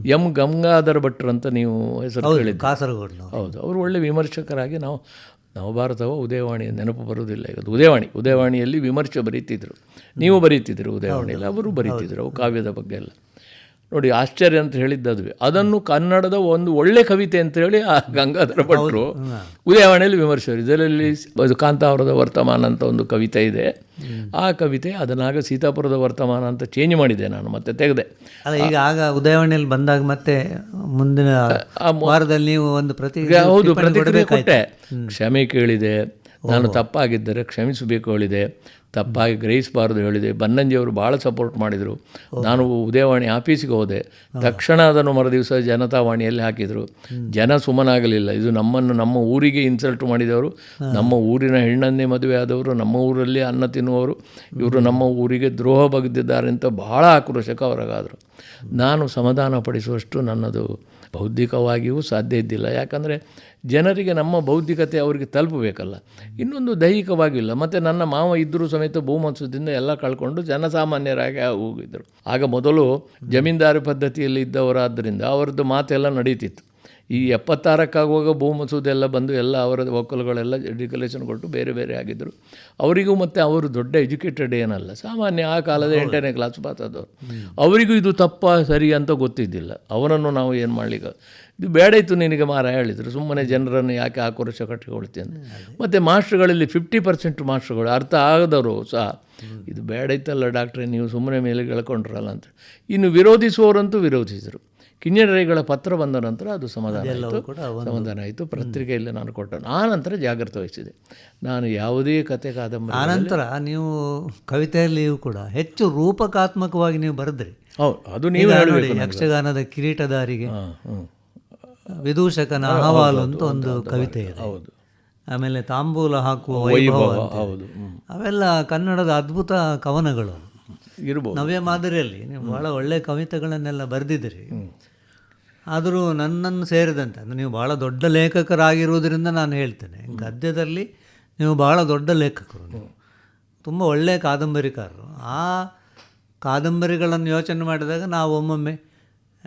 ಎಂ ಗಂಗಾಧರ ಭಟ್ರು ಅಂತ ನೀವು ಹೆಸರು ಹೇಳಿ ಕಾಸರಗೋಡ್ ಹೌದು ಅವರು ಒಳ್ಳೆ ವಿಮರ್ಶಕರಾಗಿ ನಾವು ನವಭಾರತವ ಉದಯವಾಣಿ ನೆನಪು ಬರುವುದಿಲ್ಲ. ಈಗ ಉದಯವಾಣಿ ಉದಯವಾಣಿಯಲ್ಲಿ ವಿಮರ್ಶೆ ಬರೀತಿದ್ರು. ನೀವು ಬರೀತಿದ್ರು ಉದಯವಾಣಿಯಲ್ಲಿ ಅವರು ಬರೀತಿದ್ರು ಅವು ಕಾವ್ಯದ ಬಗ್ಗೆ ಎಲ್ಲ. ನೋಡಿ ಆಶ್ಚರ್ಯ ಅಂತ ಹೇಳಿದ್ದದ್ವಿ. ಅದನ್ನು ಕನ್ನಡದ ಒಂದು ಒಳ್ಳೆ ಕವಿತೆ ಅಂತ ಹೇಳಿ ಆ ಗಂಗಾಧರ ಭಟ್ರು ಉದಯವಾಣಿಯಲ್ಲಿ ವಿಮರ್ಶೆ ಇದರಲ್ಲಿ ಅದು ಕಾಂತಾವರದ ವರ್ತಮಾನ ಅಂತ ಒಂದು ಕವಿತೆ ಇದೆ. ಆ ಕವಿತೆ ಅದನ್ನಾಗ ಸೀತಾಪುರದ ವರ್ತಮಾನ ಅಂತ ಚೇಂಜ್ ಮಾಡಿದೆ ನಾನು ಮತ್ತೆ ತೆಗೆದೆ. ಈಗ ಆಗ ಉದಯವಾಣಿಯಲ್ಲಿ ಬಂದಾಗ ಮತ್ತೆ ಮುಂದಿನ ವಾರದಲ್ಲಿ ನೀವು ಒಂದು ಪ್ರತಿ ಹೌದು ಪ್ರತಿಕ್ರಿಯೆ ಕೊಟ್ಟೆ. ಕ್ಷಮೆ ಕೇಳಿದೆ. ನಾನು ತಪ್ಪಾಗಿದ್ದರೆ ಕ್ಷಮಿಸಬೇಕು ಹೇಳಿದೆ ತಪ್ಪಾಗಿ ಗ್ರಹಿಸಬಾರ್ದು ಹೇಳಿದೆ. ಬನ್ನಂಜಿಯವರು ಭಾಳ ಸಪೋರ್ಟ್ ಮಾಡಿದರು. ನಾನು ಉದಯವಾಣಿ ಆಫೀಸಿಗೆ ಹೋದೆ. ತಕ್ಷಣ ಅದನ್ನು ಮರುದಿವಸ ಜನತಾವಾಣಿಯಲ್ಲಿ ಹಾಕಿದರು. ಜನ ಸುಮ್ಮನಾಗಲಿಲ್ಲ ಇದು ನಮ್ಮನ್ನು, ನಮ್ಮ ಊರಿಗೆ ಇನ್ಸಲ್ಟ್ ಮಾಡಿದವರು. ನಮ್ಮ ಊರಿನ ಹೆಣ್ಣನ್ನೇ ಮದುವೆ ಆದವರು, ನಮ್ಮ ಊರಲ್ಲಿ ಅನ್ನ ತಿನ್ನುವವರು. ಇವರು ನಮ್ಮ ಊರಿಗೆ ದ್ರೋಹ ಬಗೆದಿದ್ದಾರೆ ಅಂತ ಭಾಳ ಆಕ್ರೋಶಕ ಹೊರಗಾದರು ನಾನು ಸಮಾಧಾನ ಪಡಿಸುವಷ್ಟು ನನ್ನದು ಬೌದ್ಧಿಕವಾಗಿಯೂ ಸಾಧ್ಯ ಇದ್ದಿಲ್ಲ. ಯಾಕಂದರೆ ಜನರಿಗೆ ನಮ್ಮ ಬೌದ್ಧಿಕತೆ ಅವರಿಗೆ ತಲುಪಬೇಕಲ್ಲ. ಇನ್ನೊಂದು ದೈಹಿಕವಾಗಿಲ್ಲ ಮತ್ತು ನನ್ನ ಮಾವ ಇದ್ದರೂ ಸಮೇತ ಭೂಮತ್ಸದಿಂದ ಎಲ್ಲ ಕಳ್ಕೊಂಡು ಜನಸಾಮಾನ್ಯರಾಗಿ ಹೋಗಿದ್ದರು ಆಗ ಮೊದಲು ಜಮೀನ್ದಾರಿ ಪದ್ಧತಿಯಲ್ಲಿ ಇದ್ದವರಾದ್ದರಿಂದ ಅವರದ್ದು ಮಾತೆಲ್ಲ ನಡೀತಿತ್ತು. ಈ ಎಪ್ಪತ್ತಾರಕ್ಕಾಗುವಾಗ ಭೂಮಸೂದೆಲ್ಲ ಬಂದು ಎಲ್ಲ ಅವರ ಒಕ್ಕಲುಗಳೆಲ್ಲ ಡಿಕ್ಲೇಷನ್ ಕೊಟ್ಟು ಬೇರೆ ಬೇರೆ ಆಗಿದ್ದರು ಅವರಿಗೂ ಮತ್ತು ಅವರು ದೊಡ್ಡ ಎಜುಕೇಟೆಡ್ ಏನಲ್ಲ. ಸಾಮಾನ್ಯ ಆ ಕಾಲದ ಎಂಟನೇ ಕ್ಲಾಸ್ ಪಾತ್ರದವರು. ಅವರಿಗೂ ಇದು ತಪ್ಪ ಸರಿ ಅಂತ ಗೊತ್ತಿದ್ದಿಲ್ಲ. ಅವನನ್ನು ನಾವು ಏನು ಮಾಡಲಿಕ್ಕೆ ಇದು ಬೇಡ ಇತ್ತು ನಿನಗೆ ಮಾರ ಹೇಳಿದರು. ಸುಮ್ಮನೆ ಜನರನ್ನು ಯಾಕೆ ಆಕ್ರೋಶ ಕಟ್ಟಿಕೊಳ್ತೀನಿ ಅಂತ. ಮತ್ತು ಮಾಸ್ಟ್ರುಗಳಲ್ಲಿ ಫಿಫ್ಟಿ ಪರ್ಸೆಂಟ್ ಮಾಸ್ಟ್ರುಗಳು ಅರ್ಥ ಆಗದವರು ಸಹ. ಇದು ಬೇಡ ಇತ್ತಲ್ಲ ಡಾಕ್ಟ್ರೆ ನೀವು ಸುಮ್ಮನೆ ಮೇಲೆ ಗೆಳ್ಕೊಂಡ್ರಲ್ಲ ಅಂತ. ಇನ್ನು ವಿರೋಧಿಸುವವರಂತೂ ವಿರೋಧಿಸಿದರು. ಕಿಂಜನರಿಗಳ ಪತ್ರ ಬಂದ ನಂತರ ಅದು ಸಮಾಧಾನ ಆಯಿತು. ಸಮಾಧಾನ ಆಯಿತು. ಪತ್ರಿಕೆಯಲ್ಲಿ ನಾನು ಕೊಟ್ಟನು. ಆ ನಂತರ ಜಾಗ್ರತೆ ವಹಿಸಿದೆ. ನಾನು ಯಾವುದೇ ಕತೆ ಕಾದಂಬರಿ ಆನಂತರ ನೀವು ಕವಿತೆಯಲ್ಲಿಯೂ ಕೂಡ ಹೆಚ್ಚು ರೂಪಕಾತ್ಮಕವಾಗಿ ನೀವು ಬರೆದ್ರಿ. ಹೌದು ಅದು ನೀವು ಯಕ್ಷಗಾನದ ಕಿರೀಟದಾರಿಗೆ ವಿದೂಷಕನ ಅಹವಾಲು ಅಂತ ಒಂದು ಕವಿತೆ ಇದೆ. ಹೌದು. ಆಮೇಲೆ ತಾಂಬೂಲ ಹಾಕುವ ವೈಭವ. ಹೌದು ಅವೆಲ್ಲ ಕನ್ನಡದ ಅದ್ಭುತ ಕವನಗಳು. ಇರ್ಬೋದು. ನವ್ಯ ಮಾದರಿಯಲ್ಲಿ. ನೀವು ಭಾಳ ಒಳ್ಳೆಯ ಕವಿತೆಗಳನ್ನೆಲ್ಲ ಬರೆದಿದ್ದೀರಿ. ಆದರೂ ನನ್ನನ್ನು ಸೇರಿದಂತೆ ಅಂದರೆ ನೀವು ಭಾಳ ದೊಡ್ಡ ಲೇಖಕರಾಗಿರುವುದರಿಂದ ನಾನು ಹೇಳ್ತೇನೆ ಗದ್ಯದಲ್ಲಿ ನೀವು ಭಾಳ ದೊಡ್ಡ ಲೇಖಕರು ನೀವು. ತುಂಬ ಒಳ್ಳೆಯ ಕಾದಂಬರಿಕಾರರು. ಆ ಕಾದಂಬರಿಗಳನ್ನು ಯೋಚನೆ ಮಾಡಿದಾಗ ನಾವು ಒಮ್ಮೊಮ್ಮೆ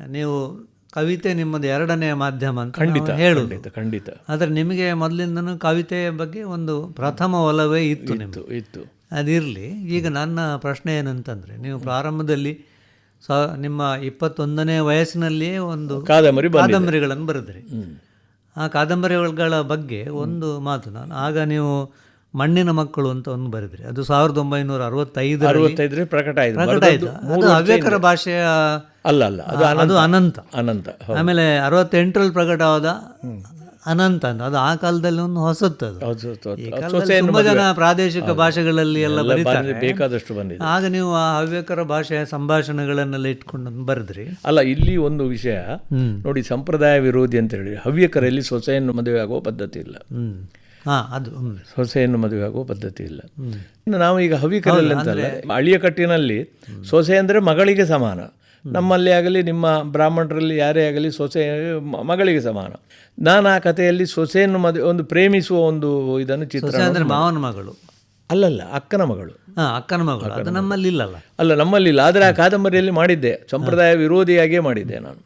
ನೀವು ಕವಿತೆ ನಿಮ್ಮದು ಎರಡನೆಯ ಮಾಧ್ಯಮ ಅಂತ ಖಂಡಿತ ಹೇಳುದು. ಖಂಡಿತ ಆದ್ರೆ ನಿಮಗೆ ಮೊದಲಿಂದನೂ ಕವಿತೆಯ ಬಗ್ಗೆ ಒಂದು ಪ್ರಥಮ ಒಲವೇ ಇತ್ತು ನಿಮ್ಮದು ಇತ್ತು. ಅದಿರಲಿ. ಈಗ ನನ್ನ ಪ್ರಶ್ನೆ ಏನಂತಂದರೆ ನೀವು ಪ್ರಾರಂಭದಲ್ಲಿ ಸ ನಿಮ್ಮ ಇಪ್ಪತ್ತೊಂದನೇ ವಯಸ್ಸಿನಲ್ಲಿಯೇ ಒಂದು ಕಾದಂಬರಿ. ಕಾದಂಬರಿಗಳನ್ನು ಬರೆದ್ರಿ. ಆ ಕಾದಂಬರಿಗಳ ಬಗ್ಗೆ ಒಂದು ಮಾತು ನಾನು. ಆಗ ನೀವು ಮಣ್ಣಿನ ಮಕ್ಕಳು ಅಂತ ಒಂದು ಬರೆದ್ರಿ. ಅದು ಸಾವಿರದ ಒಂಬೈನೂರ ಅರವತ್ತೈದು ಅರವತ್ತೈದರಲ್ಲಿ ಪ್ರಕಟ ಆಯಿತು. ಪ್ರಕಟ ಆಯ್ತು. ಅದು ಹವ್ಯಕರ ಭಾಷೆಯ ಅಲ್ಲ ಅಲ್ಲ ಅದು ಅದು ಅನಂತ. ಅನಂತ. ಆಮೇಲೆ ಅರವತ್ತೆಂಟರಲ್ಲಿ ಪ್ರಕಟವಾದ ಅನಂತ ಅಂತ ಅದು ಆ ಕಾಲದಲ್ಲಿ ಒಂದು ಹೊಸತ್ತದು ತುಂಬಾ ಜನ ಪ್ರಾದೇಶಿಕ ಭಾಷೆಗಳಲ್ಲಿ ಎಲ್ಲ ಬರೀತಾರೆ. ಬೇಕಾದಷ್ಟು ಬಂದಿದೆ. ಆಗ ನೀವು ಆ ಹವ್ಯಕರ ಭಾಷೆಯ ಸಂಭಾಷಣೆಗಳನ್ನೆಲ್ಲ ಇಟ್ಕೊಂಡು ಬರೆದ್ರಿ. ಅಲ್ಲ ಇಲ್ಲಿ ಒಂದು ವಿಷಯ. ನೋಡಿ ಸಂಪ್ರದಾಯ ವಿರೋಧಿ ಅಂತ ಹೇಳಿ ಹವ್ಯಕರಲ್ಲಿ ಸೊಸೆಯನ್ನು ಮದುವೆ ಆಗುವ ಪದ್ಧತಿ ಇಲ್ಲ. ಹಾ ಅದು ಸೊಸೆಯನ್ನು ಮದುವೆ ಆಗುವ ಪದ್ಧತಿ ಇಲ್ಲ. ಇನ್ನು ನಾವು ಈಗ ಹವ್ಯಕರಲ್ಲಿ ಅಂತಲ್ಲ ಅಳಿಯ ಕಟ್ಟಿನಲ್ಲಿ ಸೊಸೆ ಅಂದ್ರೆ ಮಗಳಿಗೆ ಸಮಾನ. ನಮ್ಮಲ್ಲಿ ಆಗಲಿ ನಿಮ್ಮ ಬ್ರಾಹ್ಮಣರಲ್ಲಿ ಯಾರೇ ಆಗಲಿ ಸೊಸೆ ಮಗಳಿಗೆ ಸಮಾನ. ನಾನು ಆ ಕಥೆಯಲ್ಲಿ ಸೊಸೆಯನ್ನು ಮದುವೆ ಒಂದು ಪ್ರೇಮಿಸುವ ಒಂದು ಇದನ್ನು ಚಿತ್ರ ಅಂದ್ರೆ ಮಾವನ ಮಗಳು. ಅಲ್ಲಲ್ಲ ಅಕ್ಕನ ಮಗಳು. ಅಕ್ಕನ ಮಗಳು. ಅದು ನಮ್ಮಲ್ಲಿ ಇಲ್ಲಲ್ಲ. ಅಲ್ಲ ನಮ್ಮಲ್ಲಿಲ್ಲ ಆದರೆ ಆ ಕಾದಂಬರಿಯಲ್ಲಿ ಮಾಡಿದ್ದೆ. ಸಂಪ್ರದಾಯ ವಿರೋಧಿಯಾಗೇ ಮಾಡಿದ್ದೆ ನಾನು.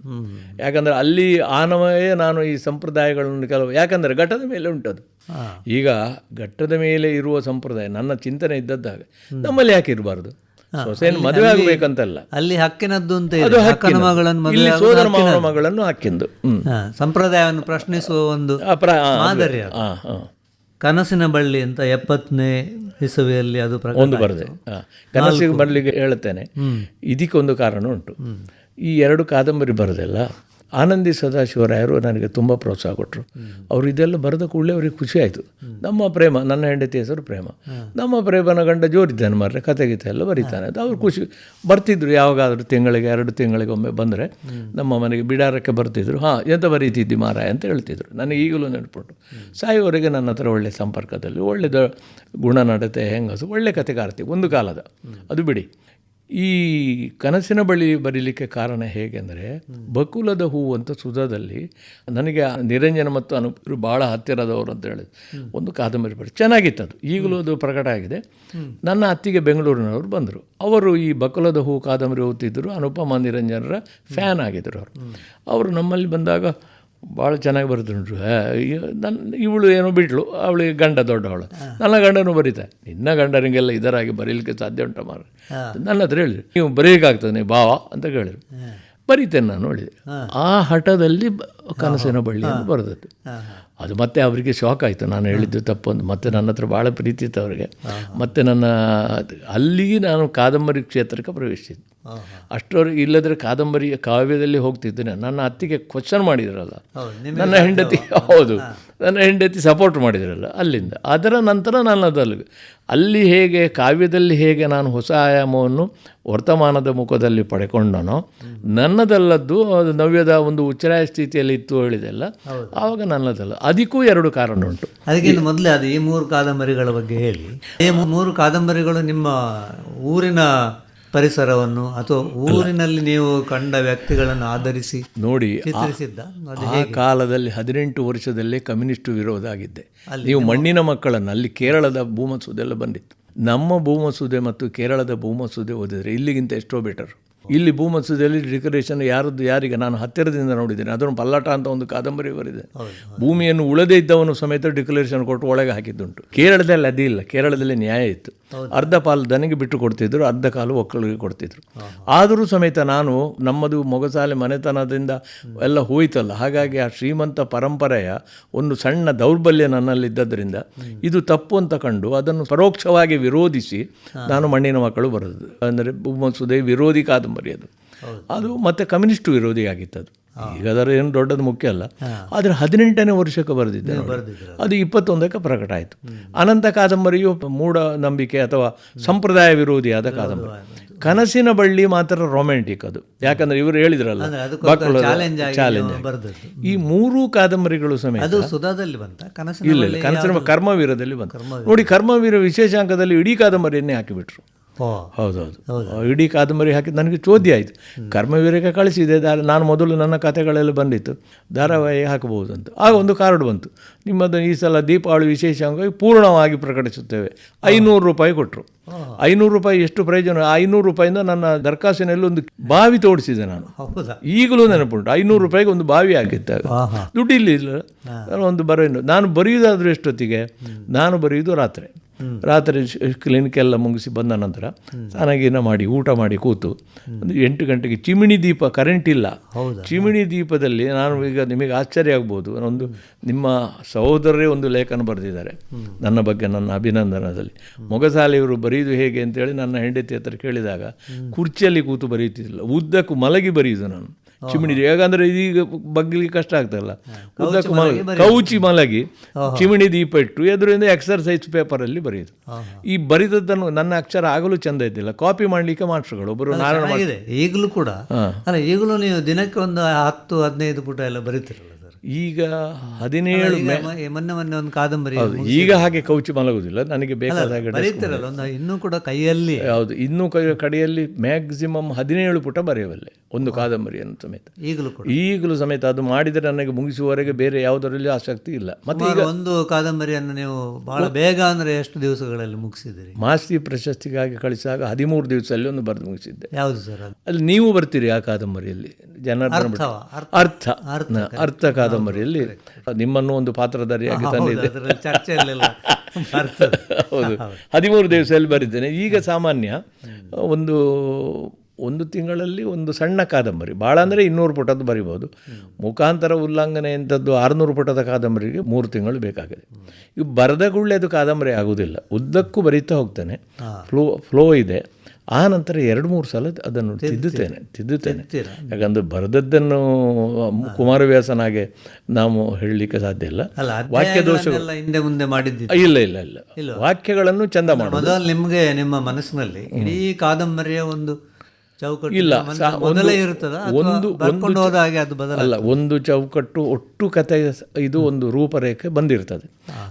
ಯಾಕಂದರೆ ಅಲ್ಲಿ ಆನವೇ ನಾನು ಈ ಸಂಪ್ರದಾಯಗಳನ್ನು ಕೆಲವು ಯಾಕಂದರೆ ಘಟ್ಟದ ಮೇಲೆ ಉಂಟದು. ಈಗ ಘಟ್ಟದ ಮೇಲೆ ಇರುವ ಸಂಪ್ರದಾಯ ನನ್ನ ಚಿಂತನೆ ಇದ್ದದ್ದಾಗ ನಮ್ಮಲ್ಲಿ ಯಾಕೆ ಇರಬಾರ್ದು? ಸೊಸೆಯನ್ನು ಮದುವೆ ಆಗಬೇಕಂತಲ್ಲ. ಅಲ್ಲಿ ಹಕ್ಕಿನದ್ದು ಅಂತ ಇದೆ. ಅಕ್ಕನ ಮಗಳನ್ನು ಮದುವೆ ಸೋದರ ಮಗಳನ್ನು ಹಾಕಿಂದು ಸಂಪ್ರದಾಯವನ್ನು ಪ್ರಶ್ನಿಸುವ ಒಂದು ಮಾದರಿ. ಕನಸಿನ ಬಳ್ಳಿ ಅಂತ ಎಪ್ಪತ್ತನೇ ಇಸವಿಯಲ್ಲಿ ಅದು ಒಂದು ಬರದೆ. ಕನಸಿನ ಬಳ್ಳಿಗೆ ಹೇಳುತ್ತೇನೆ. ಇದಕ್ಕೊಂದು ಕಾರಣ ಉಂಟು. ಈ ಎರಡು ಕಾದಂಬರಿ ಬರದಲ್ಲ ಆನಂದಿ ಸದಾಶಿವರಾಯರು ನನಗೆ ತುಂಬ ಪ್ರೋತ್ಸಾಹ ಕೊಟ್ಟರು ಅವರು ಇದೆಲ್ಲ ಬರೆದ ಕೂಡಲೇ ಅವರಿಗೆ ಖುಷಿ ಆಯಿತು. ನಮ್ಮ ಪ್ರೇಮ ನನ್ನ ಹೆಂಡತಿ ಹೆಸರು ಪ್ರೇಮ. ನಮ್ಮ ಪ್ರೇಮನ ಗಂಡ ಜೋರಿದ್ದಾನೆ ಮಾರ್ರೆ ಕತೆ ಗೀತೆ ಎಲ್ಲ ಬರೀತಾನೆ. ಅದು ಅವ್ರು ಖುಷಿ ಬರ್ತಿದ್ರು ಯಾವಾಗಾದರೂ ತಿಂಗಳಿಗೆ ಎರಡು ತಿಂಗಳಿಗೆ ಒಮ್ಮೆ ಬಂದರೆ ನಮ್ಮ ಮನೆಗೆ ಬಿಡಾರಕ್ಕೆ ಬರ್ತಿದ್ರು. ಹಾಂ ಎಂತ ಬರೀತಿದ್ದಿ ಮಾರಾಯ ಅಂತ ಹೇಳ್ತಿದ್ರು. ನನಗೆ ಈಗಲೂ ನೆನಪುಂಟು. ಸಾಯುವವರೆಗೆ ನನ್ನ ಹತ್ರ ಒಳ್ಳೆ ಸಂಪರ್ಕದಲ್ಲಿ ಒಳ್ಳೆದ ಗುಣನಡತೆ ಹೆಂಗಸು ಒಳ್ಳೆ ಕಥೆಗಾರ್ತಿ ಒಂದು ಕಾಲದ. ಅದು ಬಿಡಿ. ಈ ಕನಸಿನ ಬಳಿ ಬರೀಲಿಕ್ಕೆ ಕಾರಣ ಹೇಗೆಂದರೆ, ಬಕುಲದ ಹೂವು ಅಂತ ಸುಧದಲ್ಲಿ ನನಗೆ ನಿರಂಜನ ಮತ್ತು ಅನುಪರು ಭಾಳ ಹತ್ತಿರದವರು ಅಂತ ಹೇಳಿದ್ರು. ಒಂದು ಕಾದಂಬರಿ ಬರೀ ಚೆನ್ನಾಗಿತ್ತು ಅದು ಈಗಲೂ ಅದು ಪ್ರಕಟ ಆಗಿದೆ. ನನ್ನ ಅತ್ತಿಗೆ ಬೆಂಗಳೂರಿನವರು ಬಂದರು. ಅವರು ಈ ಬಕುಲದ ಹೂವು ಕಾದಂಬರಿ ಓದ್ತಿದ್ದರು. ಅನುಪಮ ನಿರಂಜನರ ಫ್ಯಾನ್ ಆಗಿದ್ದರು ಅವರು. ಅವರು ನಮ್ಮಲ್ಲಿ ಬಂದಾಗ ಭಾಳ ಚೆನ್ನಾಗಿ ಬರೆದ್ರು ನನ್ನ ಇವಳು ಏನೋ ಬಿಟ್ಲು ಅವಳಿಗೆ ಗಂಡ ದೊಡ್ಡವಳು. ನನ್ನ ಗಂಡನೂ ಬರೀತಾ ನಿನ್ನ ಗಂಡನಿಗೆಲ್ಲ ಇದರಾಗಿ ಬರೀಲಿಕ್ಕೆ ಸಾಧ್ಯ ಉಂಟ ಮಾರ ನನ್ನ ಹತ್ರ ಹೇಳಿದ್ರು ನೀವು ಬರೀಲಿಕ್ಕಾಗ್ತದೆ ನೀವು ಭಾವ ಅಂತ ಕೇಳಿದ್ರು. ಬರೀತೇನೆ ನಾನು ನೋಡಿದೆ ಆ ಹಠದಲ್ಲಿ ಕನಸೇನೋ ಕನಸಿನ ಬಳ್ಳಿಯನ್ನು ಬರೆದದ್ದು. ಅದು ಮತ್ತೆ ಅವರಿಗೆ ಶಾಕ್ ಆಯಿತು. ನಾನು ಹೇಳಿದ್ದು ತಪ್ಪೊಂದು. ಮತ್ತೆ ನನ್ನ ಹತ್ರ ಭಾಳ ಪ್ರೀತಿ ಇತ್ತು ಅವರಿಗೆ. ಮತ್ತೆ ನನ್ನ ಅಲ್ಲಿಗೆ ನಾನು ಕಾದಂಬರಿ ಕ್ಷೇತ್ರಕ್ಕೆ ಪ್ರವೇಶಿಸಿದ್ದು. ಅಷ್ಟರವರೆಗೆ ಇಲ್ಲದ್ರೆ ಕಾದಂಬರಿ ಕಾವ್ಯದಲ್ಲಿ ಹೋಗ್ತಿದ್ದೇನೆ. ನನ್ನ ಅತ್ತಿಗೆ ಕ್ವಶನ್ ಮಾಡಿದ್ರಲ್ಲ. ನನ್ನ ಹೆಂಡತಿ ಹೌದು. ನನ್ನ ಹೆಂಡತಿ ಸಪೋರ್ಟ್ ಮಾಡಿದ್ರಲ್ಲ ಅಲ್ಲಿಂದ. ಅದರ ನಂತರ ನನ್ನದಲ್ಲಿ ಅಲ್ಲಿ ಹೇಗೆ ಕಾವ್ಯದಲ್ಲಿ ಹೇಗೆ ನಾನು ಹೊಸ ಆಯಾಮವನ್ನು ವರ್ತಮಾನದ ಮುಖದಲ್ಲಿ ಪಡೆಕೊಂಡನೋ ನನ್ನದಲ್ಲದ್ದು ಅದು ನವ್ಯದ ಒಂದು ಉಚ್ಚರಾಯ ಸ್ಥಿತಿಯಲ್ಲಿ ಇತ್ತು ಹೇಳಿದೆಲ್ಲ ಆವಾಗ ನನ್ನದಲ್ಲ. ಅದಕ್ಕೂ ಎರಡು ಕಾರಣ ಉಂಟು. ಅದಕ್ಕಿಂತ ಮೊದಲೇ ಅದು ಈ ಮೂರು ಕಾದಂಬರಿಗಳ ಬಗ್ಗೆ ಹೇಳಿ. ಈ ಮೂರು ಕಾದಂಬರಿಗಳು ನಿಮ್ಮ ಊರಿನ ಪರಿಸರವನ್ನು ಅಥವಾ ಊರಿನಲ್ಲಿ ನೀವು ಕಂಡ ವ್ಯಕ್ತಿಗಳನ್ನು ಆಧರಿಸಿ ನೋಡಿ ಚಿತ್ರಿಸಿದ್ದ? ಆ ಕಾಲದಲ್ಲಿ ಹದಿನೆಂಟು ವರ್ಷದಲ್ಲೇ ಕಮ್ಯುನಿಸ್ಟ್ ವಿರೋಧ ಆಗಿದ್ದೆ. ನೀವು ಮಣ್ಣಿನ ಮಕ್ಕಳನ್ನು ಅಲ್ಲಿ ಕೇರಳದ ಭೂಮಸೂದೆಲ್ಲ ಬಂದಿತ್ತು. ನಮ್ಮ ಭೂಮಸೂದೆ ಮತ್ತು ಕೇರಳದ ಭೂಮಸೂದೆ ಓದಿದರೆ ಇಲ್ಲಿಗಿಂತ ಎಷ್ಟೋ ಬೆಟರ್ ಇಲ್ಲಿ ಭೂಮತ್ಸದಲ್ಲಿ ಡೆಕೋರೇಷನ್ ಯಾರದ್ದು ಯಾರಿಗೆ? ನಾನು ಹತ್ತಿರದಿಂದ ನೋಡಿದ್ದೇನೆ. ಅದನ್ನು ಪಲ್ಲಾಟ ಅಂತ ಒಂದು ಕಾದಂಬರಿ ಬರೆದಿದೆ. ಭೂಮಿಯನ್ನು ಉಳದೇ ಇದ್ದವನು ಸಮೇತ ಡಿಕ್ಲರೇಷನ್ ಕೊಟ್ಟು ಒಳಗೆ ಹಾಕಿದ್ದುಂಟು. ಕೇರಳದಲ್ಲಿ ಇಲ್ಲ. ಕೇರಳದಲ್ಲಿ ನ್ಯಾಯ ಇತ್ತು. ಅರ್ಧ ಪಾಲು ದನಿಗೆ ಬಿಟ್ಟು ಕೊಡ್ತಿದ್ರು ಅರ್ಧ ಕಾಲು ಒಕ್ಕಳಿಗೆ ಕೊಡ್ತಿದ್ರು. ಆದರೂ ಸಮೇತ ನಾನು ನಮ್ಮದು ಮೊಗಸಾಲೆ ಮನೆತನದಿಂದ ಎಲ್ಲ ಹೋಯ್ತಲ್ಲ. ಹಾಗಾಗಿ ಆ ಶ್ರೀಮಂತ ಪರಂಪರೆಯ ಒಂದು ಸಣ್ಣ ದೌರ್ಬಲ್ಯ ನನ್ನಲ್ಲಿದ್ದರಿಂದ ಇದು ತಪ್ಪು ಅಂತ ಕಂಡು ಅದನ್ನು ಪರೋಕ್ಷವಾಗಿ ವಿರೋಧಿಸಿ ನಾನು ಮಣ್ಣಿನ ಮಕ್ಕಳು ಬರೆದು ಅಂದರೆ ಭೂಮಸುದೆ ವಿರೋಧಿ ಕಾದಂಬರಿ. ಅದು. ಅದು ಮತ್ತೆ ಕಮ್ಯುನಿಸ್ಟ್ ವಿರೋಧಿ ಅದು ಈಗ ಅದರ ಏನು ದೊಡ್ಡದು ಮುಖ್ಯ ಅಲ್ಲ. ಆದರೆ ಹದಿನೆಂಟನೇ ವರ್ಷಕ್ಕೆ ಬರೆದಿದ್ದೆ ಅದು ಇಪ್ಪತ್ತೊಂದಕ್ಕೆ ಪ್ರಕಟ ಆಯಿತು. ಅನಂತ ಕಾದಂಬರಿಯು ಮೂಢ ನಂಬಿಕೆ ಅಥವಾ ಸಂಪ್ರದಾಯ ವಿರೋಧಿಯಾದ ಕಾದಂಬರಿ. ಕನಸಿನ ಬಳ್ಳಿ ಮಾತ್ರ ರೊಮ್ಯಾಂಟಿಕ್ ಅದು. ಯಾಕಂದ್ರೆ ಇವರು ಹೇಳಿದ್ರಲ್ಲ ಚಾಲೆಂಜ್ ಈ ಮೂರು ಕಾದಂಬರಿಗಳು ಸಮೇತ ಅದು ಸುಧಾದಲ್ಲಿ ಬಂತ? ಕನಸಿನ ಇಲ್ಲ ಕನಸಿನ ಕರ್ಮವೀರದಲ್ಲಿ ಬಂತು. ನೋಡಿ ಕರ್ಮವೀರ ವಿಶೇಷಾಂಕದಲ್ಲಿ ಇಡೀ ಕಾದಂಬರಿಯನ್ನೇ ಹಾಕಿಬಿಟ್ರು. ಹೌದೌದು ಇಡೀ ಕಾದಂಬರಿ ಹಾಕಿ ನನಗೆ ಚೋದ್ಯ ಆಯಿತು. ಕರ್ಮವೀರಕ್ಕೆ ಕಳಿಸಿದೆ ದಾರ ನಾನು ಮೊದಲು ನನ್ನ ಕಥೆಗಳೆಲ್ಲ ಬಂದಿತ್ತು. ಧಾರಾವಾಹಿ ಹಾಕಬಹುದು ಅಂತ ಆಗ ಒಂದು ಕಾರ್ಡ್ ಬಂತು. ನಿಮ್ಮದು ಈ ಸಲ ದೀಪಾವಳಿ ವಿಶೇಷವಾಗಿ ಪೂರ್ಣವಾಗಿ ಪ್ರಕಟಿಸುತ್ತೇವೆ. ಐನೂರು ರೂಪಾಯಿ ಕೊಟ್ಟರು ಐನೂರು ರೂಪಾಯಿ ಎಷ್ಟು ಪ್ರಯೋಜನ? ಐನೂರು ರೂಪಾಯಿಂದ ನನ್ನ ದರ್ಖಾಸಿನಲ್ಲಿ ಒಂದು ಬಾವಿ ತೋಡಿಸಿದೆ ನಾನು. ಹೌದಾ? ಈಗಲೂ ನೆನಪುಂಟು. ಐನೂರು ರೂಪಾಯಿಗೆ ಒಂದು ಬಾವಿ ಆಗಿದ್ದಾಗ. ದುಡ್ಡು ಇಲ್ಲ ನಾನು ಒಂದು ಬರೆಯ ನಾನು ಬರೆಯುವುದಾದ್ರೂ ಎಷ್ಟೊತ್ತಿಗೆ? ನಾನು ಬರೆಯುವುದು ರಾತ್ರಿ. ರಾತ್ರಿ ಕ್ಲಿನಿಕ್ ಎಲ್ಲ ಮುಗಿಸಿ ಬಂದ ನಂತರ ಸ್ನಾನಗೀನ ಮಾಡಿ ಊಟ ಮಾಡಿ ಕೂತು. ಒಂದು ಎಂಟು ಗಂಟೆಗೆ ಚಿಮಿಣಿ ದೀಪ ಕರೆಂಟ್ ಇಲ್ಲ. ಚಿಮಿಣಿ ದೀಪದಲ್ಲಿ ನಾನು ಈಗ ನಿಮಗೆ ಆಶ್ಚರ್ಯ ಆಗ್ಬೋದು. ಒಂದು ನಿಮ್ಮ ಸಹೋದರರೇ ಒಂದು ಲೇಖನ ಬರೆದಿದ್ದಾರೆ. ನನ್ನ ಬಗ್ಗೆ ನನ್ನ ಅಭಿನಂದನದಲ್ಲಿ. ಮೊಗಸಾಲೆಯವರು ಬರೆಯುವುದು ಹೇಗೆ ಅಂತೇಳಿ ನನ್ನ ಹೆಂಡತಿ ಹತ್ರ ಕೇಳಿದಾಗ ಕುರ್ಚಿಯಲ್ಲಿ ಕೂತು ಬರೆಯುತ್ತಿದ್ದಿಲ್ಲ. ಉದ್ದಕ್ಕೂ ಮಲಗಿ ಬರೆಯುವುದು ನಾನು. ಚಿಮಿಣಿ ಯಾಕಂದ್ರೆ ಇದೀಗ ಬಗ್ಗಲಿಕ್ಕೆ ಕಷ್ಟ ಆಗ್ತಲ್ಲ ಉದ್ದಕ್ಕೂ ಮಲಗಿ ಕೌಚಿ ಮಲಗಿ ಚಿಮಣಿ ದೀಪ ಇಟ್ಟು ಎದುರಿಂದ ಎಕ್ಸರ್ಸೈಸ್ ಪೇಪರಲ್ಲಿ ಬರೆಯುದು. ಈ ಬರೆದದ್ದನ್ನು ನನ್ನ ಅಕ್ಷರ ಆಗಲೂ ಚಂದ ಇದ್ದಿಲ್ಲ. ಕಾಪಿ ಮಾಡಲಿಕ್ಕೆ ಮಾಸ್ಟರ್ಗಳು ಒಬ್ಬರು ನಾರಾಯಣ ಈಗಲೂ ಕೂಡ. ಅಲ್ಲ ಈಗಲೂ ನೀವು ದಿನಕ್ಕೆ ಒಂದು ಹತ್ತು ಹದಿನೈದು ಪುಟ ಎಲ್ಲ ಬರೀತಿರಲ್ಲ ಈಗ ಹದಿನೇಳು ಒಂದು ಕಾದಂಬರಿ ಈಗ ಹಾಗೆ ಕೌಚಿ ಮಲಗುವುದಿಲ್ಲ ನನಗೆ ಬೇಕಾದ ಇನ್ನೂ ಕೂಡ ಕೈಯಲ್ಲಿ. ಹೌದು ಇನ್ನೂ ಕೈ ಕಡೆಯಲ್ಲಿ ಮ್ಯಾಕ್ಸಿಮಮ್ ಹದಿನೇಳು ಪುಟ ಬರೆಯಬಲ್ಲೆ ಒಂದು ಕಾದಂಬರಿಯನ್ನು ಸಮೇತ. ಈಗಲೂ ಕೂಡ. ಈಗಲೂ ಸಮೇತ ಅದು ಮಾಡಿದರೆ ನನಗೆ ಮುಗಿಸುವವರೆಗೆ ಬೇರೆ ಯಾವುದರಲ್ಲಿ ಆಸಕ್ತಿ ಇಲ್ಲ. ಮತ್ತೆ ಈಗ ಒಂದು ಕಾದಂಬರಿಯನ್ನು ನೀವು ಬಹಳ ಬೇಗ ಅಂದ್ರೆ ಎಷ್ಟು ದಿವಸಗಳಲ್ಲಿ ಮುಗಿಸಿದಿರಿ? ಮಾಸ್ತಿ ಪ್ರಶಸ್ತಿಗಾಗಿ ಕಳಿಸಿದಾಗ ಹದಿಮೂರು ದಿವಸದಲ್ಲಿ ಒಂದು ಬರೆದು ಮುಗಿಸಿದ್ದೆ. ಯಾವುದು ಸರ್ ಅಲ್ಲಿ ನೀವು ಬರ್ತೀರಿ ಆ ಕಾದಂಬರಿಯಲ್ಲಿ. ಜನಾರ್ದನ ಭಟ್. ಅರ್ಥ ಅರ್ಥ ಕಾದಂಬರಿಯಲ್ಲಿ ನಿಮ್ಮನ್ನು ಒಂದು ಪಾತ್ರಧಾರಿಯಾಗಿ ಬರ್ತದೆ ಹೌದು. ಹದಿಮೂರು ದಿವಸದಲ್ಲಿ ಬರಿದ್ದೇನೆ ಈಗ ಸಾಮಾನ್ಯ ಒಂದು ಒಂದು ತಿಂಗಳಲ್ಲಿ ಒಂದು ಸಣ್ಣ ಕಾದಂಬರಿ. ಭಾಳ ಅಂದರೆ ಇನ್ನೂರು ಪುಟದ್ದು ಬರಿಬೋದು. ಮುಖಾಂತರ ಉಲ್ಲಂಘನೆ ಎಂಥದ್ದು ಆರುನೂರು ಪುಟದ ಕಾದಂಬರಿಗೆ ಮೂರು ತಿಂಗಳು ಬೇಕಾಗಿದೆ. ಇವು ಬರೆದ ಕೂಡಲೇ ಅದು ಕಾದಂಬರಿ ಆಗೋದಿಲ್ಲ ಉದ್ದಕ್ಕೂ ಬರೀತಾ ಹೋಗ್ತೇನೆ. ಫ್ಲೋ ಫ್ಲೋ ಇದೆ. ಆ ನಂತರ ಎರಡು ಮೂರು ಸಲ ಅದನ್ನು ತಿದ್ದುತ್ತೇನೆ ತಿದ್ದುತ್ತೇನೆ. ಯಾಕಂದರೆ ಬರೆದದ್ದನ್ನು ಕುಮಾರವ್ಯಾಸನಾಗೆ ನಾವು ಹೇಳಲಿಕ್ಕೆ ಸಾಧ್ಯ ಇಲ್ಲ. ವಾಕ್ಯ ದೋಷ ಹಿಂದೆ ಮುಂದೆ ಇಲ್ಲ ಇಲ್ಲ ಇಲ್ಲ. ವಾಕ್ಯಗಳನ್ನು ಚಂದ ಮಾಡೋದು. ಮೊದಲು ನಿಮಗೆ ನಿಮ್ಮ ಮನಸ್ಸಿನಲ್ಲಿ ಇಡೀ ಕಾದಂಬರಿಯ ಒಂದು ಇಲ್ಲ, ಒಂದು- ಬದಲ ಅಲ್ಲ ಒಂದು ಚೌಕಟ್ಟು ಒಟ್ಟು ಕತೆ ಇದು ಒಂದು ರೂಪರೇಖೆ ಬಂದಿರ್ತದೆ.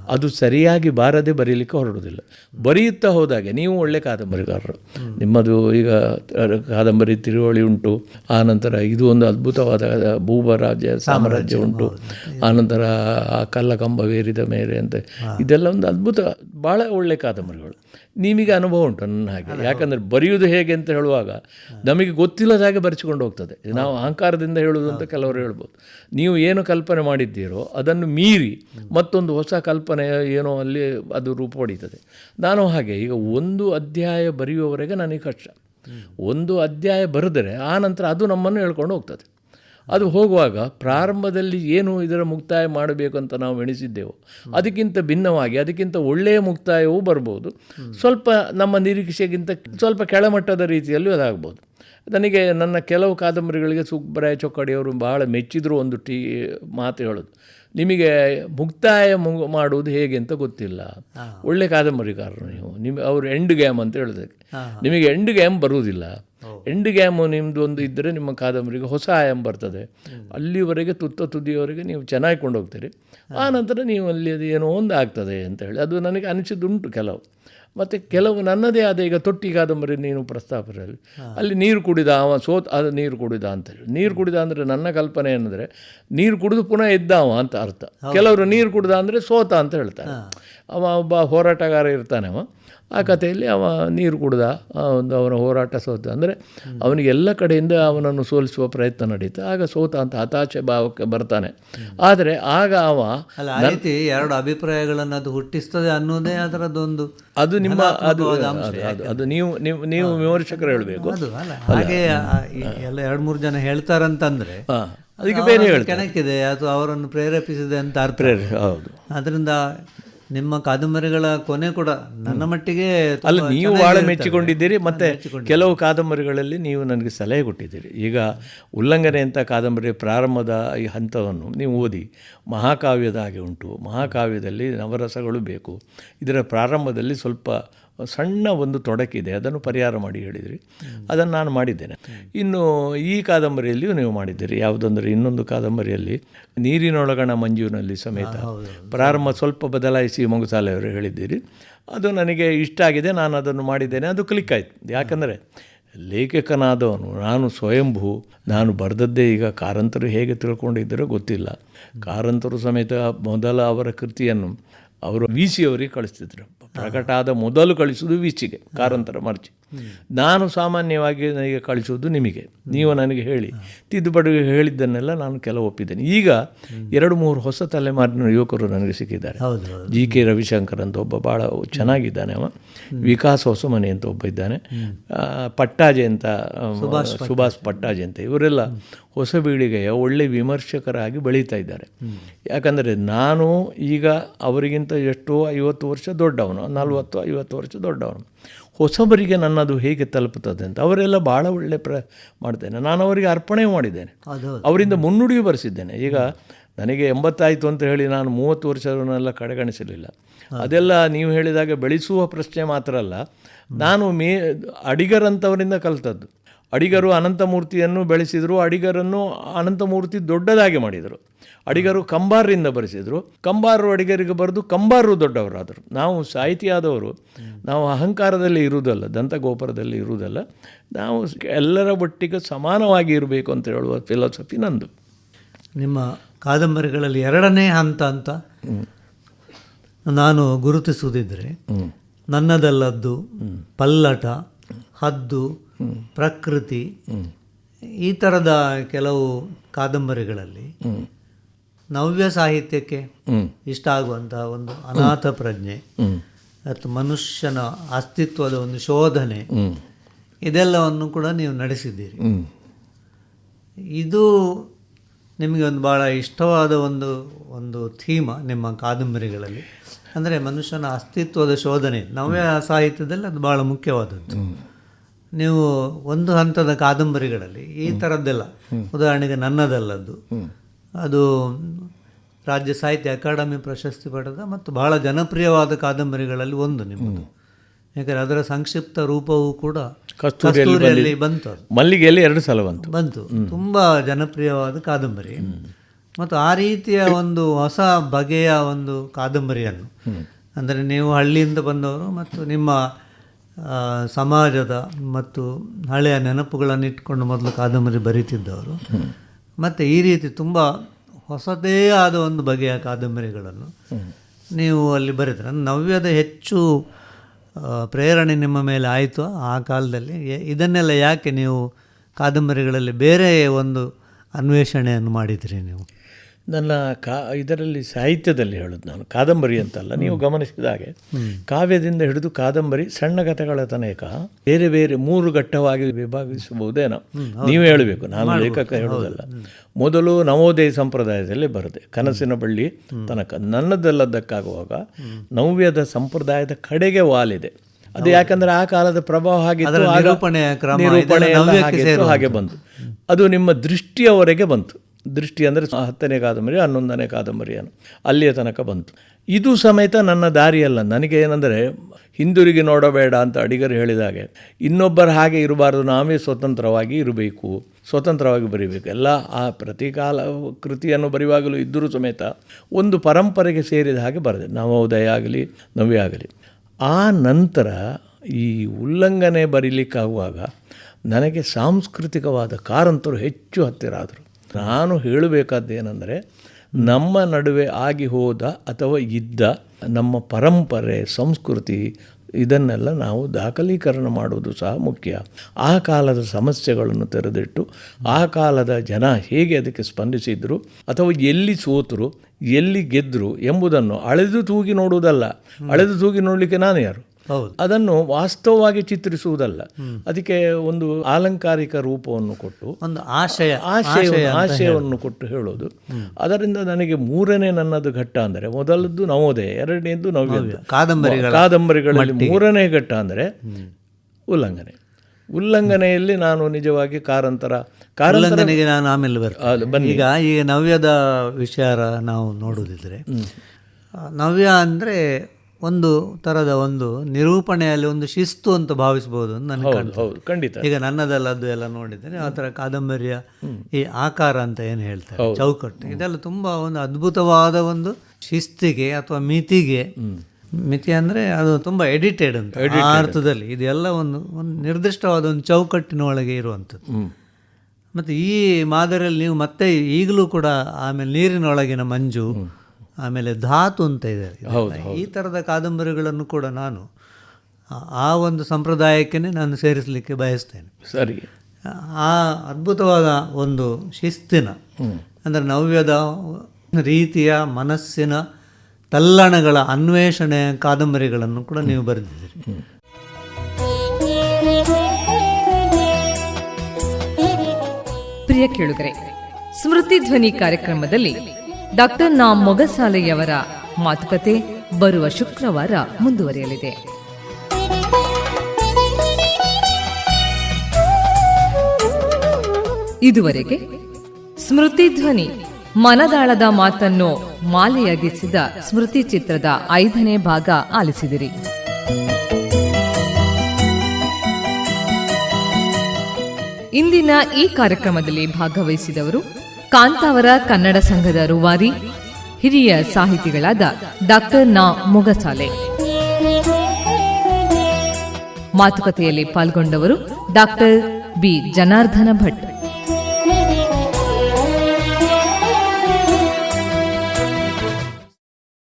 ಅದು ಸರಿಯಾಗಿ ಬಾರದೆ ಬರೀಲಿಕ್ಕೆ ಹೊರಡುವುದಿಲ್ಲ. ಬರೆಯುತ್ತಾ ಹೋದಾಗೆ ನೀವು ಒಳ್ಳೆ ಕಾದಂಬರಿಗಾರರು. ನಿಮ್ಮದು ಈಗ ಕಾದಂಬರಿ ತಿರುವಳಿ ಉಂಟು ಆನಂತರ ಇದು ಒಂದು ಅದ್ಭುತವಾದ ಭೂಬರಾಜ್ಯ ಸಾಮ್ರಾಜ್ಯ ಉಂಟು ಆನಂತರ ಆ ಕಲ್ಲ ಕಂಬವೇರಿದ ಮೇಲೆ ಅಂತ. ಇದೆಲ್ಲ ಒಂದು ಅದ್ಭುತ ಭಾಳ ಒಳ್ಳೆ ಕಾದಂಬರಿಗಳು. ನಿಮಗೆ ಅನುಭವ ಉಂಟು ನನ್ನ ಹಾಗೆ. ಯಾಕಂದರೆ ಬರೆಯುವುದು ಹೇಗೆ ಅಂತ ಹೇಳುವಾಗ ನಮಗೆ ಗೊತ್ತಿಲ್ಲದ ಹಾಗೆ ಬರೆಸಿಕೊಂಡು ಹೋಗ್ತದೆ. ನಾವು ಅಹಂಕಾರದಿಂದ ಹೇಳುವುದು ಅಂತ ಕೆಲವರು ಹೇಳ್ಬೋದು. ನೀವು ಏನು ಕಲ್ಪನೆ ಮಾಡಿದ್ದೀರೋ ಅದನ್ನು ಮೀರಿ ಮತ್ತೊಂದು ಹೊಸ ಕಲ್ಪನೆ ಏನೋ ಅಲ್ಲಿ ಅದು ರೂಪ ಹೊಡೀತದೆ ನಾನು ಹಾಗೆ ಈಗ ಒಂದು ಅಧ್ಯಾಯ ಬರೆಯುವವರೆಗೆ ನನಗೆ ಕಷ್ಟ. ಒಂದು ಅಧ್ಯಾಯ ಬರೆದರೆ ಆ ನಂತರ ಅದು ನಮ್ಮನ್ನು ಹೇಳ್ಕೊಂಡು ಹೋಗ್ತದೆ. ಅದು ಹೋಗುವಾಗ ಪ್ರಾರಂಭದಲ್ಲಿ ಏನು ಇದರ ಮುಕ್ತಾಯ ಮಾಡಬೇಕು ಅಂತ ನಾವು ಎಣಿಸಿದ್ದೆವು. ಅದಕ್ಕಿಂತ ಭಿನ್ನವಾಗಿ, ಅದಕ್ಕಿಂತ ಒಳ್ಳೆಯ ಮುಕ್ತಾಯವೂ ಬರ್ಬೋದು. ಸ್ವಲ್ಪ ನಮ್ಮ ನಿರೀಕ್ಷೆಗಿಂತ ಸ್ವಲ್ಪ ಕೆಳಮಟ್ಟದ ರೀತಿಯಲ್ಲೂ ಅದಾಗ್ಬೋದು. ನನಗೆ ನನ್ನ ಕೆಲವು ಕಾದಂಬರಿಗಳಿಗೆ ಸುಬ್ಬರಾಯ ಚೊಕ್ಕಡಿಯವರು ಬಹಳ ಮೆಚ್ಚಿದ್ರು ಒಂದು ಟೀ ಮಾತು ಹೇಳೋದು. ನಿಮಗೆ ಮುಕ್ತಾಯ ಮಾಡುವುದು ಹೇಗೆ ಅಂತ ಗೊತ್ತಿಲ್ಲ. ಒಳ್ಳೆ ಕಾದಂಬರಿಕಾರರು ನೀವು. ನಿಮಗೆ ಅವರು ಎಂಡ್ ಗ್ಯಾಮ್ ಅಂತ ಹೇಳೋದಕ್ಕೆ. ನಿಮಗೆ ಎಂಡ್ ಗ್ಯಾಮ್ ಬರುವುದಿಲ್ಲ. ಎಂಡ್ ಗ್ಯಾಮು ನಿಮ್ಮದು ಒಂದು ಇದ್ದರೆ ನಿಮ್ಮ ಕಾದಂಬರಿಗೆ ಹೊಸ ಆಯಾಮ ಬರ್ತದೆ. ಅಲ್ಲಿವರೆಗೆ ತುತ್ತ ತುದಿಯವರೆಗೆ ನೀವು ಚೆನ್ನಾಗಿ ಕೊಂಡೋಗ್ತೀರಿ. ಆ ನಂತರ ನೀವು ಅಲ್ಲಿ ಅದು ಏನೋ ಒಂದು ಆಗ್ತದೆ ಅಂತ ಹೇಳಿ. ಅದು ನನಗೆ ಅನಿಸಿದ್ದುಂಟು ಕೆಲವು. ಮತ್ತು ಕೆಲವು ನನ್ನದೇ ಆದ ಈಗ ತೊಟ್ಟಿ ಕಾದಂಬರಿ ನೀನು ಪ್ರಸ್ತಾಪದಲ್ಲಿ. ಅಲ್ಲಿ ನೀರು ಕುಡಿದ ಅವ ಸೋತ್ ಅದು ನೀರು ಕುಡಿದ ಅಂತ ಹೇಳಿ. ನೀರು ಕುಡಿದ ಅಂದರೆ ನನ್ನ ಕಲ್ಪನೆ ಏನಂದರೆ ನೀರು ಕುಡಿದು ಪುನಃ ಎದ್ದಾವ ಅಂತ ಅರ್ಥ. ಕೆಲವರು ನೀರು ಕುಡಿದ ಅಂದರೆ ಸೋತ ಅಂತ ಹೇಳ್ತಾರೆ. ಅವ ಒಬ್ಬ ಹೋರಾಟಗಾರ ಇರ್ತಾನೆ ಅವ. ಆ ಕಥೆಯಲ್ಲಿ ಅವ ನೀರು ಕುಡ್ದ ಒಂದು ಅವನ ಹೋರಾಟ ಸೋತ. ಅಂದರೆ ಅವನಿಗೆ ಎಲ್ಲ ಕಡೆಯಿಂದ ಅವನನ್ನು ಸೋಲಿಸುವ ಪ್ರಯತ್ನ ನಡೀತು. ಆಗ ಸೋತ ಅಂತ ಹತಾಶೆ ಭಾವಕ್ಕೆ ಬರ್ತಾನೆ. ಆದರೆ ಆಗ ಅವ ರೀತಿ ಎರಡು ಅಭಿಪ್ರಾಯಗಳನ್ನು ಅದು ಹುಟ್ಟಿಸ್ತದೆ ಅನ್ನೋದೇ ಅದರದೊಂದು ಅದು ನಿಮ್ಮ ಅದು ಅದು- ನೀವು ನೀವು ನೀವು ವಿಮರ್ಶಕರು ಹೇಳಬೇಕು. ಹಾಗೆ ಎಲ್ಲ ಎರಡು ಮೂರು ಜನ ಹೇಳ್ತಾರಂತಂದ್ರೆ ಅದಕ್ಕೆ ಬೇರೆ ಕೆಣಕಿದೆ ಅಥವಾ ಅವರನ್ನು ಪ್ರೇರೇಪಿಸಿದೆ ಅಂತ ಅರ್ಥ. ಹೌದು. ಅದರಿಂದ ನಿಮ್ಮ ಕಾದಂಬರಿಗಳ ಕೊನೆ ಕೂಡ ನನ್ನ ಮಟ್ಟಿಗೆ ಅಲ್ಲ ನೀವು ಬಹಳ. ಮೆಚ್ಚಿಕೊಂಡಿದ್ದೀರಿ ಮತ್ತು ಕೆಲವು ಕಾದಂಬರಿಗಳಲ್ಲಿ ನೀವು ನನಗೆ ಸಲಹೆ ಕೊಟ್ಟಿದ್ದೀರಿ. ಈಗ ಉಲ್ಲಂಘನೆ ಅಂತ ಕಾದಂಬರಿ ಪ್ರಾರಂಭದ ಈ ಹಂತವನ್ನು ನೀವು ಓದಿ ಮಹಾಕಾವ್ಯದ ಹಾಗೆ ಉಂಟು. ಮಹಾಕಾವ್ಯದಲ್ಲಿ ನವರಸಗಳು ಬೇಕು. ಇದರ ಪ್ರಾರಂಭದಲ್ಲಿ ಸ್ವಲ್ಪ ಸಣ್ಣ ಒಂದು ತೊಡಕಿದೆ ಅದನ್ನು ಪರಿಹಾರ ಮಾಡಿ ಹೇಳಿದಿರಿ. ಅದನ್ನು ನಾನು ಮಾಡಿದ್ದೇನೆ. ಇನ್ನು ಈ ಕಾದಂಬರಿಯಲ್ಲಿಯೂ ನೀವು ಮಾಡಿದ್ದೀರಿ. ಯಾವುದಂದರೆ ಇನ್ನೊಂದು ಕಾದಂಬರಿಯಲ್ಲಿ ನೀರಿನೊಳಗಣ ಮಂಜುವಿನಲ್ಲಿ ಸಮೇತ ಪ್ರಾರಂಭ ಸ್ವಲ್ಪ ಬದಲಾಯಿಸಿ ಮಂಗುಸಾಲೆಯವರು ಅವರು ಹೇಳಿದ್ದೀರಿ. ಅದು ನನಗೆ ಇಷ್ಟ ಆಗಿದೆ ನಾನು ಅದನ್ನು ಮಾಡಿದ್ದೇನೆ. ಅದು ಕ್ಲಿಕ್ ಆಯಿತು. ಯಾಕಂದರೆ ಲೇಖಕನಾದವನು ನಾನು ಸ್ವಯಂಭೂ ನಾನು ಬರೆದದ್ದೇ ಈಗ ಕಾರಂತರು ಹೇಗೆ ತಿಳ್ಕೊಂಡಿದ್ದರೋ ಗೊತ್ತಿಲ್ಲ. ಕಾರಂತರು ಸಮೇತ ಮೊದಲ ಅವರ ಕೃತಿಯನ್ನು ಅವರು ವಿ ಸಿ ಅವರಿಗೆ ಕಳಿಸ್ತಿದ್ರು. ಪ್ರಕಟ ಆದ ಮೊದಲು ಕಳಿಸುವುದು ವೀಚಿಗೆ ಕಾರಂತರ ಮರ್ಜಿ ನಾನು ಸಾಮಾನ್ಯವಾಗಿ ನನಗೆ ಕಳಿಸುವುದು ನಿಮಗೆ. ನೀವು ನನಗೆ ಹೇಳಿ. ತಿದ್ದುಪಡಿ ಹೇಳಿದ್ದನ್ನೆಲ್ಲ ನಾನು ಕೆಲವು ಒಪ್ಪಿದ್ದೇನೆ. ಈಗ ಎರಡು ಮೂರು ಹೊಸ ತಲೆಮಾರಿನ ಯುವಕರು ನನಗೆ ಸಿಕ್ಕಿದ್ದಾರೆ. ಜಿ ಕೆ ರವಿಶಂಕರ್ ಅಂತ ಒಬ್ಬ ಭಾಳ ಚೆನ್ನಾಗಿದ್ದಾನೆ ಅವ. ವಿಕಾಸ್ ಹೊಸಮನೆ ಅಂತ ಒಬ್ಬ ಇದ್ದಾನೆ. ಪಟ್ಟಾಜೆ ಅಂತ ಸುಭಾಷ್ ಪಟ್ಟಾಜೆ. ಅಂತ. ಇವರೆಲ್ಲ ಹೊಸ ಪೀಳಿಗೆಯ ಒಳ್ಳೆ ವಿಮರ್ಶಕರಾಗಿ ಬೆಳೀತಾ ಇದ್ದಾರೆ. ಯಾಕಂದರೆ ನಾನು ಈಗ ಅವರಿಗಿಂತ ಎಷ್ಟೋ ಐವತ್ತು ವರ್ಷ ದೊಡ್ಡವನು ನಲ್ವತ್ತು ಐವತ್ತು ವರ್ಷ ದೊಡ್ಡವನು. ಹೊಸಬರಿಗೆ ನನ್ನದು ಹೇಗೆ ತಲುಪುತ್ತದೆ ಅಂತ. ಅವರೆಲ್ಲ ಭಾಳ ಒಳ್ಳೆ ಪ್ರ ಮಾಡ್ತೇನೆ. ನಾನು ಅವರಿಗೆ ಅರ್ಪಣೆ ಮಾಡಿದ್ದೇನೆ. ಅವರಿಂದ ಮುನ್ನುಡಿಯು ಬರೆಸಿದ್ದೇನೆ. ಈಗ ನನಗೆ ಎಂಬತ್ತಾಯಿತು ಅಂತ ಹೇಳಿ ನಾನು ಮೂವತ್ತು ವರ್ಷವನ್ನೆಲ್ಲ ಕಡೆಗಣಿಸಲಿಲ್ಲ. ಅದೆಲ್ಲ ನೀವು ಹೇಳಿದಾಗ ಬೆಳೆಸುವ ಪ್ರಶ್ನೆ ಮಾತ್ರ ಅಲ್ಲ. ನಾನು ಮೇ ಅಡಿಗರಂಥವರಿಂದ ಕಲಿತದ್ದು. ಅಡಿಗರು ಅನಂತಮೂರ್ತಿಯನ್ನು ಬೆಳೆಸಿದರು ಅಡಿಗರನ್ನು ಅನಂತಮೂರ್ತಿ ದೊಡ್ಡದಾಗಿ ಮಾಡಿದರು. ಅಡಿಗರು ಕಂಬಾರರಿಂದ ಬರೆಸಿದರು. ಕಂಬಾರರು ಅಡಿಗರಿಗೆ ಬರೆದು ಕಂಬಾರರು ದೊಡ್ಡವರಾದರು. ನಾವು ಸಾಹಿತಿಯಾದವರು ನಾವು ಅಹಂಕಾರದಲ್ಲಿ ಇರುವುದಲ್ಲ ದಂತಗೋಪುರದಲ್ಲಿ ಇರುವುದಲ್ಲ ನಾವು ಎಲ್ಲರ ಒಟ್ಟಿಗೆ ಸಮಾನವಾಗಿ ಇರಬೇಕು ಅಂತ ಹೇಳುವ ಫಿಲಾಸಫಿ ನಂದು. ನಿಮ್ಮ ಕಾದಂಬರಿಗಳಲ್ಲಿ ಎರಡನೇ ಹಂತ ಅಂತ ನಾನು ಗುರುತಿಸುವುದಿದ್ದರೆ ನನ್ನದಲ್ಲದ್ದು ಪಲ್ಲಟ ಹದ್ದು ಪ್ರಕೃತಿ ಈ ಥರದ ಕೆಲವು ಕಾದಂಬರಿಗಳಲ್ಲಿ ನವ್ಯ ಸಾಹಿತ್ಯಕ್ಕೆ ಇಷ್ಟ ಆಗುವಂತಹ ಒಂದು ಅನಾಥ ಪ್ರಜ್ಞೆ ಅಥವಾ ಮನುಷ್ಯನ ಅಸ್ತಿತ್ವದ ಒಂದು ಶೋಧನೆ ಇದೆಲ್ಲವನ್ನು ಕೂಡ ನೀವು ನಡೆಸಿದ್ದೀರಿ. ಇದು ನಿಮಗೆ ಒಂದು ಭಾಳ ಇಷ್ಟವಾದ ಒಂದು ಒಂದು ಥೀಮ ನಿಮ್ಮ ಕಾದಂಬರಿಗಳಲ್ಲಿ. ಅಂದರೆ ಮನುಷ್ಯನ ಅಸ್ತಿತ್ವದ ಶೋಧನೆ ನವ್ಯ ಸಾಹಿತ್ಯದಲ್ಲಿ ಅದು ಭಾಳ ಮುಖ್ಯವಾದದ್ದು. ನೀವು ಒಂದು ಹಂತದ ಕಾದಂಬರಿಗಳಲ್ಲಿ ಈ ಥರದ್ದೆಲ್ಲ ಉದಾಹರಣೆಗೆ ನನ್ನದಲ್ಲದ್ದು. ಅದು ರಾಜ್ಯ ಸಾಹಿತ್ಯ ಅಕಾಡೆಮಿ ಪ್ರಶಸ್ತಿ ಪಡೆದ ಮತ್ತು ಬಹಳ ಜನಪ್ರಿಯವಾದ ಕಾದಂಬರಿಗಳಲ್ಲಿ ಒಂದು ನಿಮ್ಮದು. ಯಾಕಂದರೆ ಅದರ ಸಂಕ್ಷಿಪ್ತ ರೂಪವೂ ಕೂಡ ಕಸ್ತೂರಿಯಲ್ಲಿ ಬಂತು ಮಲ್ಲಿಗೆಯಲ್ಲಿ ಎರಡು ಸಲ ಬಂತು. ಬಂತು. ತುಂಬ ಜನಪ್ರಿಯವಾದ ಕಾದಂಬರಿ. ಮತ್ತು ಆ ರೀತಿಯ ಒಂದು ಹೊಸ ಬಗೆಯ ಒಂದು ಕಾದಂಬರಿಯನ್ನು. ಅಂದರೆ ನೀವು ಹಳ್ಳಿಯಿಂದ ಬಂದವರು ಮತ್ತು ನಿಮ್ಮ ಸಮಾಜದ ಮತ್ತು ಹಳೆಯ ನೆನಪುಗಳನ್ನು ಇಟ್ಕೊಂಡು ಮೊದಲು ಕಾದಂಬರಿ ಬರೀತಿದ್ದವರು. ಮತ್ತು ಈ ರೀತಿ ತುಂಬ ಹೊಸದೇ ಆದ ಒಂದು ಬಗೆಯ ಕಾದಂಬರಿಗಳನ್ನು ನೀವು ಅಲ್ಲಿ ಬರೀತಾರೆ ನವ್ಯದ ಹೆಚ್ಚು ಪ್ರೇರಣೆ ನಿಮ್ಮ ಮೇಲೆ ಆಯಿತು ಆ ಕಾಲದಲ್ಲಿ. ಇದನ್ನೆಲ್ಲ ಯಾಕೆ ನೀವು ಕಾದಂಬರಿಗಳಲ್ಲಿ ಬೇರೆ ಒಂದು ಅನ್ವೇಷಣೆಯನ್ನು ಮಾಡಿದ್ರಿ ನೀವು? ನನ್ನ ಕಾ ಇದರಲ್ಲಿ ಸಾಹಿತ್ಯದಲ್ಲಿ ಹೇಳೋದು ನಾನು ಕಾದಂಬರಿ ಅಂತಲ್ಲ ನೀವು ಗಮನಿಸಿದ ಹಾಗೆ. ಕಾವ್ಯದಿಂದ ಹಿಡಿದು ಕಾದಂಬರಿ ಸಣ್ಣ ಕಥೆಗಳ ತನಕ ಬೇರೆ ಬೇರೆ ಮೂರು ಘಟ್ಟವಾಗಿ ವಿಭಾಗಿಸಬಹುದೇನೋ. ನೀವು ಹೇಳಬೇಕು ನಾನು ಲೇಖಕ ಹೇಳೋದಲ್ಲ. ಮೊದಲು ನವೋದಯ ಸಂಪ್ರದಾಯದಲ್ಲಿ ಬರುತ್ತೆ ಕನಸಿನ ಬಳ್ಳಿ ತನಕ ನನ್ನದಲ್ಲದಕ್ಕಾಗುವಾಗ ನವ್ಯದ ಸಂಪ್ರದಾಯದ ಕಡೆಗೆ ವಾಲಿದೆ. ಅದು ಯಾಕಂದ್ರೆ ಆ ಕಾಲದ ಪ್ರಭಾವ ಹಾಗಿತ್ತು ನಿರೂಪಣೆ ಹಾಗೆ ಬಂತು ಅದು ನಿಮ್ಮ ದೃಷ್ಟಿಯವರೆಗೆ ಬಂತು. ದೃಷ್ಟಿ ಅಂದರೆ ಹತ್ತನೇ ಕಾದಂಬರಿ, ಹನ್ನೊಂದನೇ ಕಾದಂಬರಿಯನ್ನು. ಅಲ್ಲಿಯ ತನಕ ಬಂತು. ಇದು ಸಮೇತ ನನ್ನ ದಾರಿಯಲ್ಲ. ನನಗೆ ಏನಂದರೆ, ಹಿಂದಿರುಗಿ ನೋಡಬೇಡ ಅಂತ ಅಡಿಗರು ಹೇಳಿದಾಗೆ, ಇನ್ನೊಬ್ಬರ ಹಾಗೆ ಇರಬಾರ್ದು, ನಾವೇ ಸ್ವತಂತ್ರವಾಗಿ ಇರಬೇಕು, ಸ್ವತಂತ್ರವಾಗಿ ಬರೀಬೇಕು. ಎಲ್ಲ ಆ ಪ್ರತಿಕಾಲ ಕೃತಿಯನ್ನು ಬರೆಯುವಾಗಲೂ ಇದ್ದರೂ ಸಮೇತ ಒಂದು ಪರಂಪರೆಗೆ ಸೇರಿದ ಹಾಗೆ ಬರದೆ. ನವೋದಯ ಆಗಲಿ, ನವ್ಯ ಆಗಲಿ. ಆ ನಂತರ ಈ ಉಲ್ಲಂಘನೆ ಬರೀಲಿಕ್ಕಾಗುವಾಗ ನನಗೆ ಸಾಂಸ್ಕೃತಿಕವಾದ ಕಾರಂತರು ಹೆಚ್ಚು ಹತ್ತಿರ ಆದರು. ನಾನು ಹೇಳಬೇಕಾದ್ದೇನೆಂದರೆ ನಮ್ಮ ನಡುವೆ ಆಗಿ ಹೋದ ಅಥವಾ ಇದ್ದ ನಮ್ಮ ಪರಂಪರೆ, ಸಂಸ್ಕೃತಿ ಇದನ್ನೆಲ್ಲ ನಾವು ದಾಖಲೀಕರಣ ಮಾಡುವುದು ಸಹ ಮುಖ್ಯ. ಆ ಕಾಲದ ಸಮಸ್ಯೆಗಳನ್ನು ತೆರೆದಿಟ್ಟು, ಆ ಕಾಲದ ಜನ ಹೇಗೆ ಅದಕ್ಕೆ ಸ್ಪಂದಿಸಿದ್ರು, ಅಥವಾ ಎಲ್ಲಿ ಸೋತರು, ಎಲ್ಲಿ ಗೆದ್ದರು ಎಂಬುದನ್ನು ಅಳೆದು ತೂಗಿ ನೋಡುವುದಲ್ಲ. ಅಳೆದು ತೂಗಿ ನೋಡಲಿಕ್ಕೆ ನಾನು ಯಾರು? ಅದನ್ನು ವಾಸ್ತವವಾಗಿ ಚಿತ್ರಿಸುವುದಲ್ಲ. ಅದಕ್ಕೆ ಒಂದು ಆಲಂಕಾರಿಕ ರೂಪವನ್ನು ಕೊಟ್ಟು ಒಂದು ಆಶಯ ಆಶಯ ಆಶಯವನ್ನು ಕೊಟ್ಟು ಹೇಳೋದು. ಅದರಿಂದ ನನಗೆ ಮೂರನೇ ನನ್ನದು ಘಟ್ಟ ಅಂದರೆ ಮೊದಲದ್ದು ನವೋದಯ ಎರಡನೇದು ನವ್ಯ ಕಾದಂಬರಿಗಳ ಕಾದಂಬರಿಗಳಲ್ಲಿ ಮೂರನೇ ಘಟ್ಟ ಅಂದರೆ ಉಲ್ಲಂಘನೆ. ಉಲ್ಲಂಘನೆಯಲ್ಲಿ ನಾನು ನಿಜವಾಗಿ ಕಾರಂತರ ಕಾರಂತರ ನಾನು ಆಮೇಲೆ ಬರ್ತೀನಿ. ಈಗ ಈ ನವ್ಯದ ವಿಚಾರ ನಾವು ನೋಡೋದಿದ್ರೆ ನವ್ಯ ಅಂದರೆ ಒಂದು ಥರದ ಒಂದು ನಿರೂಪಣೆಯಲ್ಲಿ ಒಂದು ಶಿಸ್ತು ಅಂತ ಭಾವಿಸ್ಬೋದು ಅಂತ ನನಗೆ ಖಂಡಿತ. ಈಗ ನನ್ನದಲ್ಲದ್ದು ಎಲ್ಲ ನೋಡಿದ್ದೇನೆ. ಆ ಥರ ಕಾದಂಬರಿಯ ಈ ಆಕಾರ ಅಂತ ಏನು ಹೇಳ್ತಾರೆ? ಚೌಕಟ್ಟು. ಇದೆಲ್ಲ ತುಂಬ ಒಂದು ಅದ್ಭುತವಾದ ಒಂದು ಶಿಸ್ತಿಗೆ ಅಥವಾ ಮಿತಿಗೆ ಮಿತಿ ಅಂದರೆ ಅದು ತುಂಬ ಎಡಿಟೆಡ್ ಅಂತ. ಆ ಅರ್ಥದಲ್ಲಿ ಇದೆಲ್ಲ ಒಂದು ಒಂದು ನಿರ್ದಿಷ್ಟವಾದ ಒಂದು ಚೌಕಟ್ಟಿನ ಒಳಗೆ ಇರುವಂಥದ್ದು. ಮತ್ತು ಈ ಮಾದರಿಯಲ್ಲಿ ನೀವು ಮತ್ತೆ ಈಗಲೂ ಕೂಡ ಆಮೇಲೆ ನೀರಿನೊಳಗಿನ ಮಂಜು ಆಮೇಲೆ ಧಾತು ಅಂತ ಇದೆ. ಈ ಥರದ ಕಾದಂಬರಿಗಳನ್ನು ಕೂಡ ನಾನು ಆ- ಆ ಒಂದು ಸಂಪ್ರದಾಯಕ್ಕೆ ನಾನು ಸೇರಿಸಲಿಕ್ಕೆ ಬಯಸ್ತೇನೆ. ಸರಿ. ಆ ಅದ್ಭುತವಾದ ಒಂದು ಶಿಸ್ತಿನ ಅಂದರೆ ನವ್ಯದ ರೀತಿಯ ಮನಸ್ಸಿನ ತಲ್ಲಣಗಳ ಅನ್ವೇಷಣೆ ಕಾದಂಬರಿಗಳನ್ನು ಕೂಡ ನೀವು ಬರೆದಿದ್ದೀರಿ. ಪ್ರಿಯ ಕೇಳುಗರೆ ಸ್ಮೃತಿ ಧ್ವನಿ ಕಾರ್ಯಕ್ರಮದಲ್ಲಿ ಡಾಕ್ಟರ್ ನಾ ಮೊಗಸಾಲೆಯವರ ಮಾತುಕತೆ ಬರುವ ಶುಕ್ರವಾರ ಮುಂದುವರಿಯಲಿದೆ. ಇದುವರೆಗೆ ಸ್ಮೃತಿ ಧ್ವನಿ ಮನದಾಳದ ಮಾತನ್ನು ಮಾಲೆಯಾಗಿಸಿದ ಸ್ಮೃತಿ ಚಿತ್ರದ ಐದನೇ ಭಾಗ ಆಲಿಸಿದಿರಿ. ಇಂದಿನ ಈ ಕಾರ್ಯಕ್ರಮದಲ್ಲಿ ಭಾಗವಹಿಸಿದವರು ಕಾಂತಾವರ ಕನ್ನಡ ಸಂಘದ ರೂವಾರಿ, ಹಿರಿಯ ಸಾಹಿತಿಗಳಾದ ಡಾಕ್ಟರ್ ನಾ ಮೊಗಸಾಲೆ. ಮಾತುಕತೆಯಲ್ಲಿ ಪಾಲ್ಗೊಂಡವರು ಡಾಕ್ಟರ್ ಬಿ. ಜನಾರ್ದನ ಭಟ್.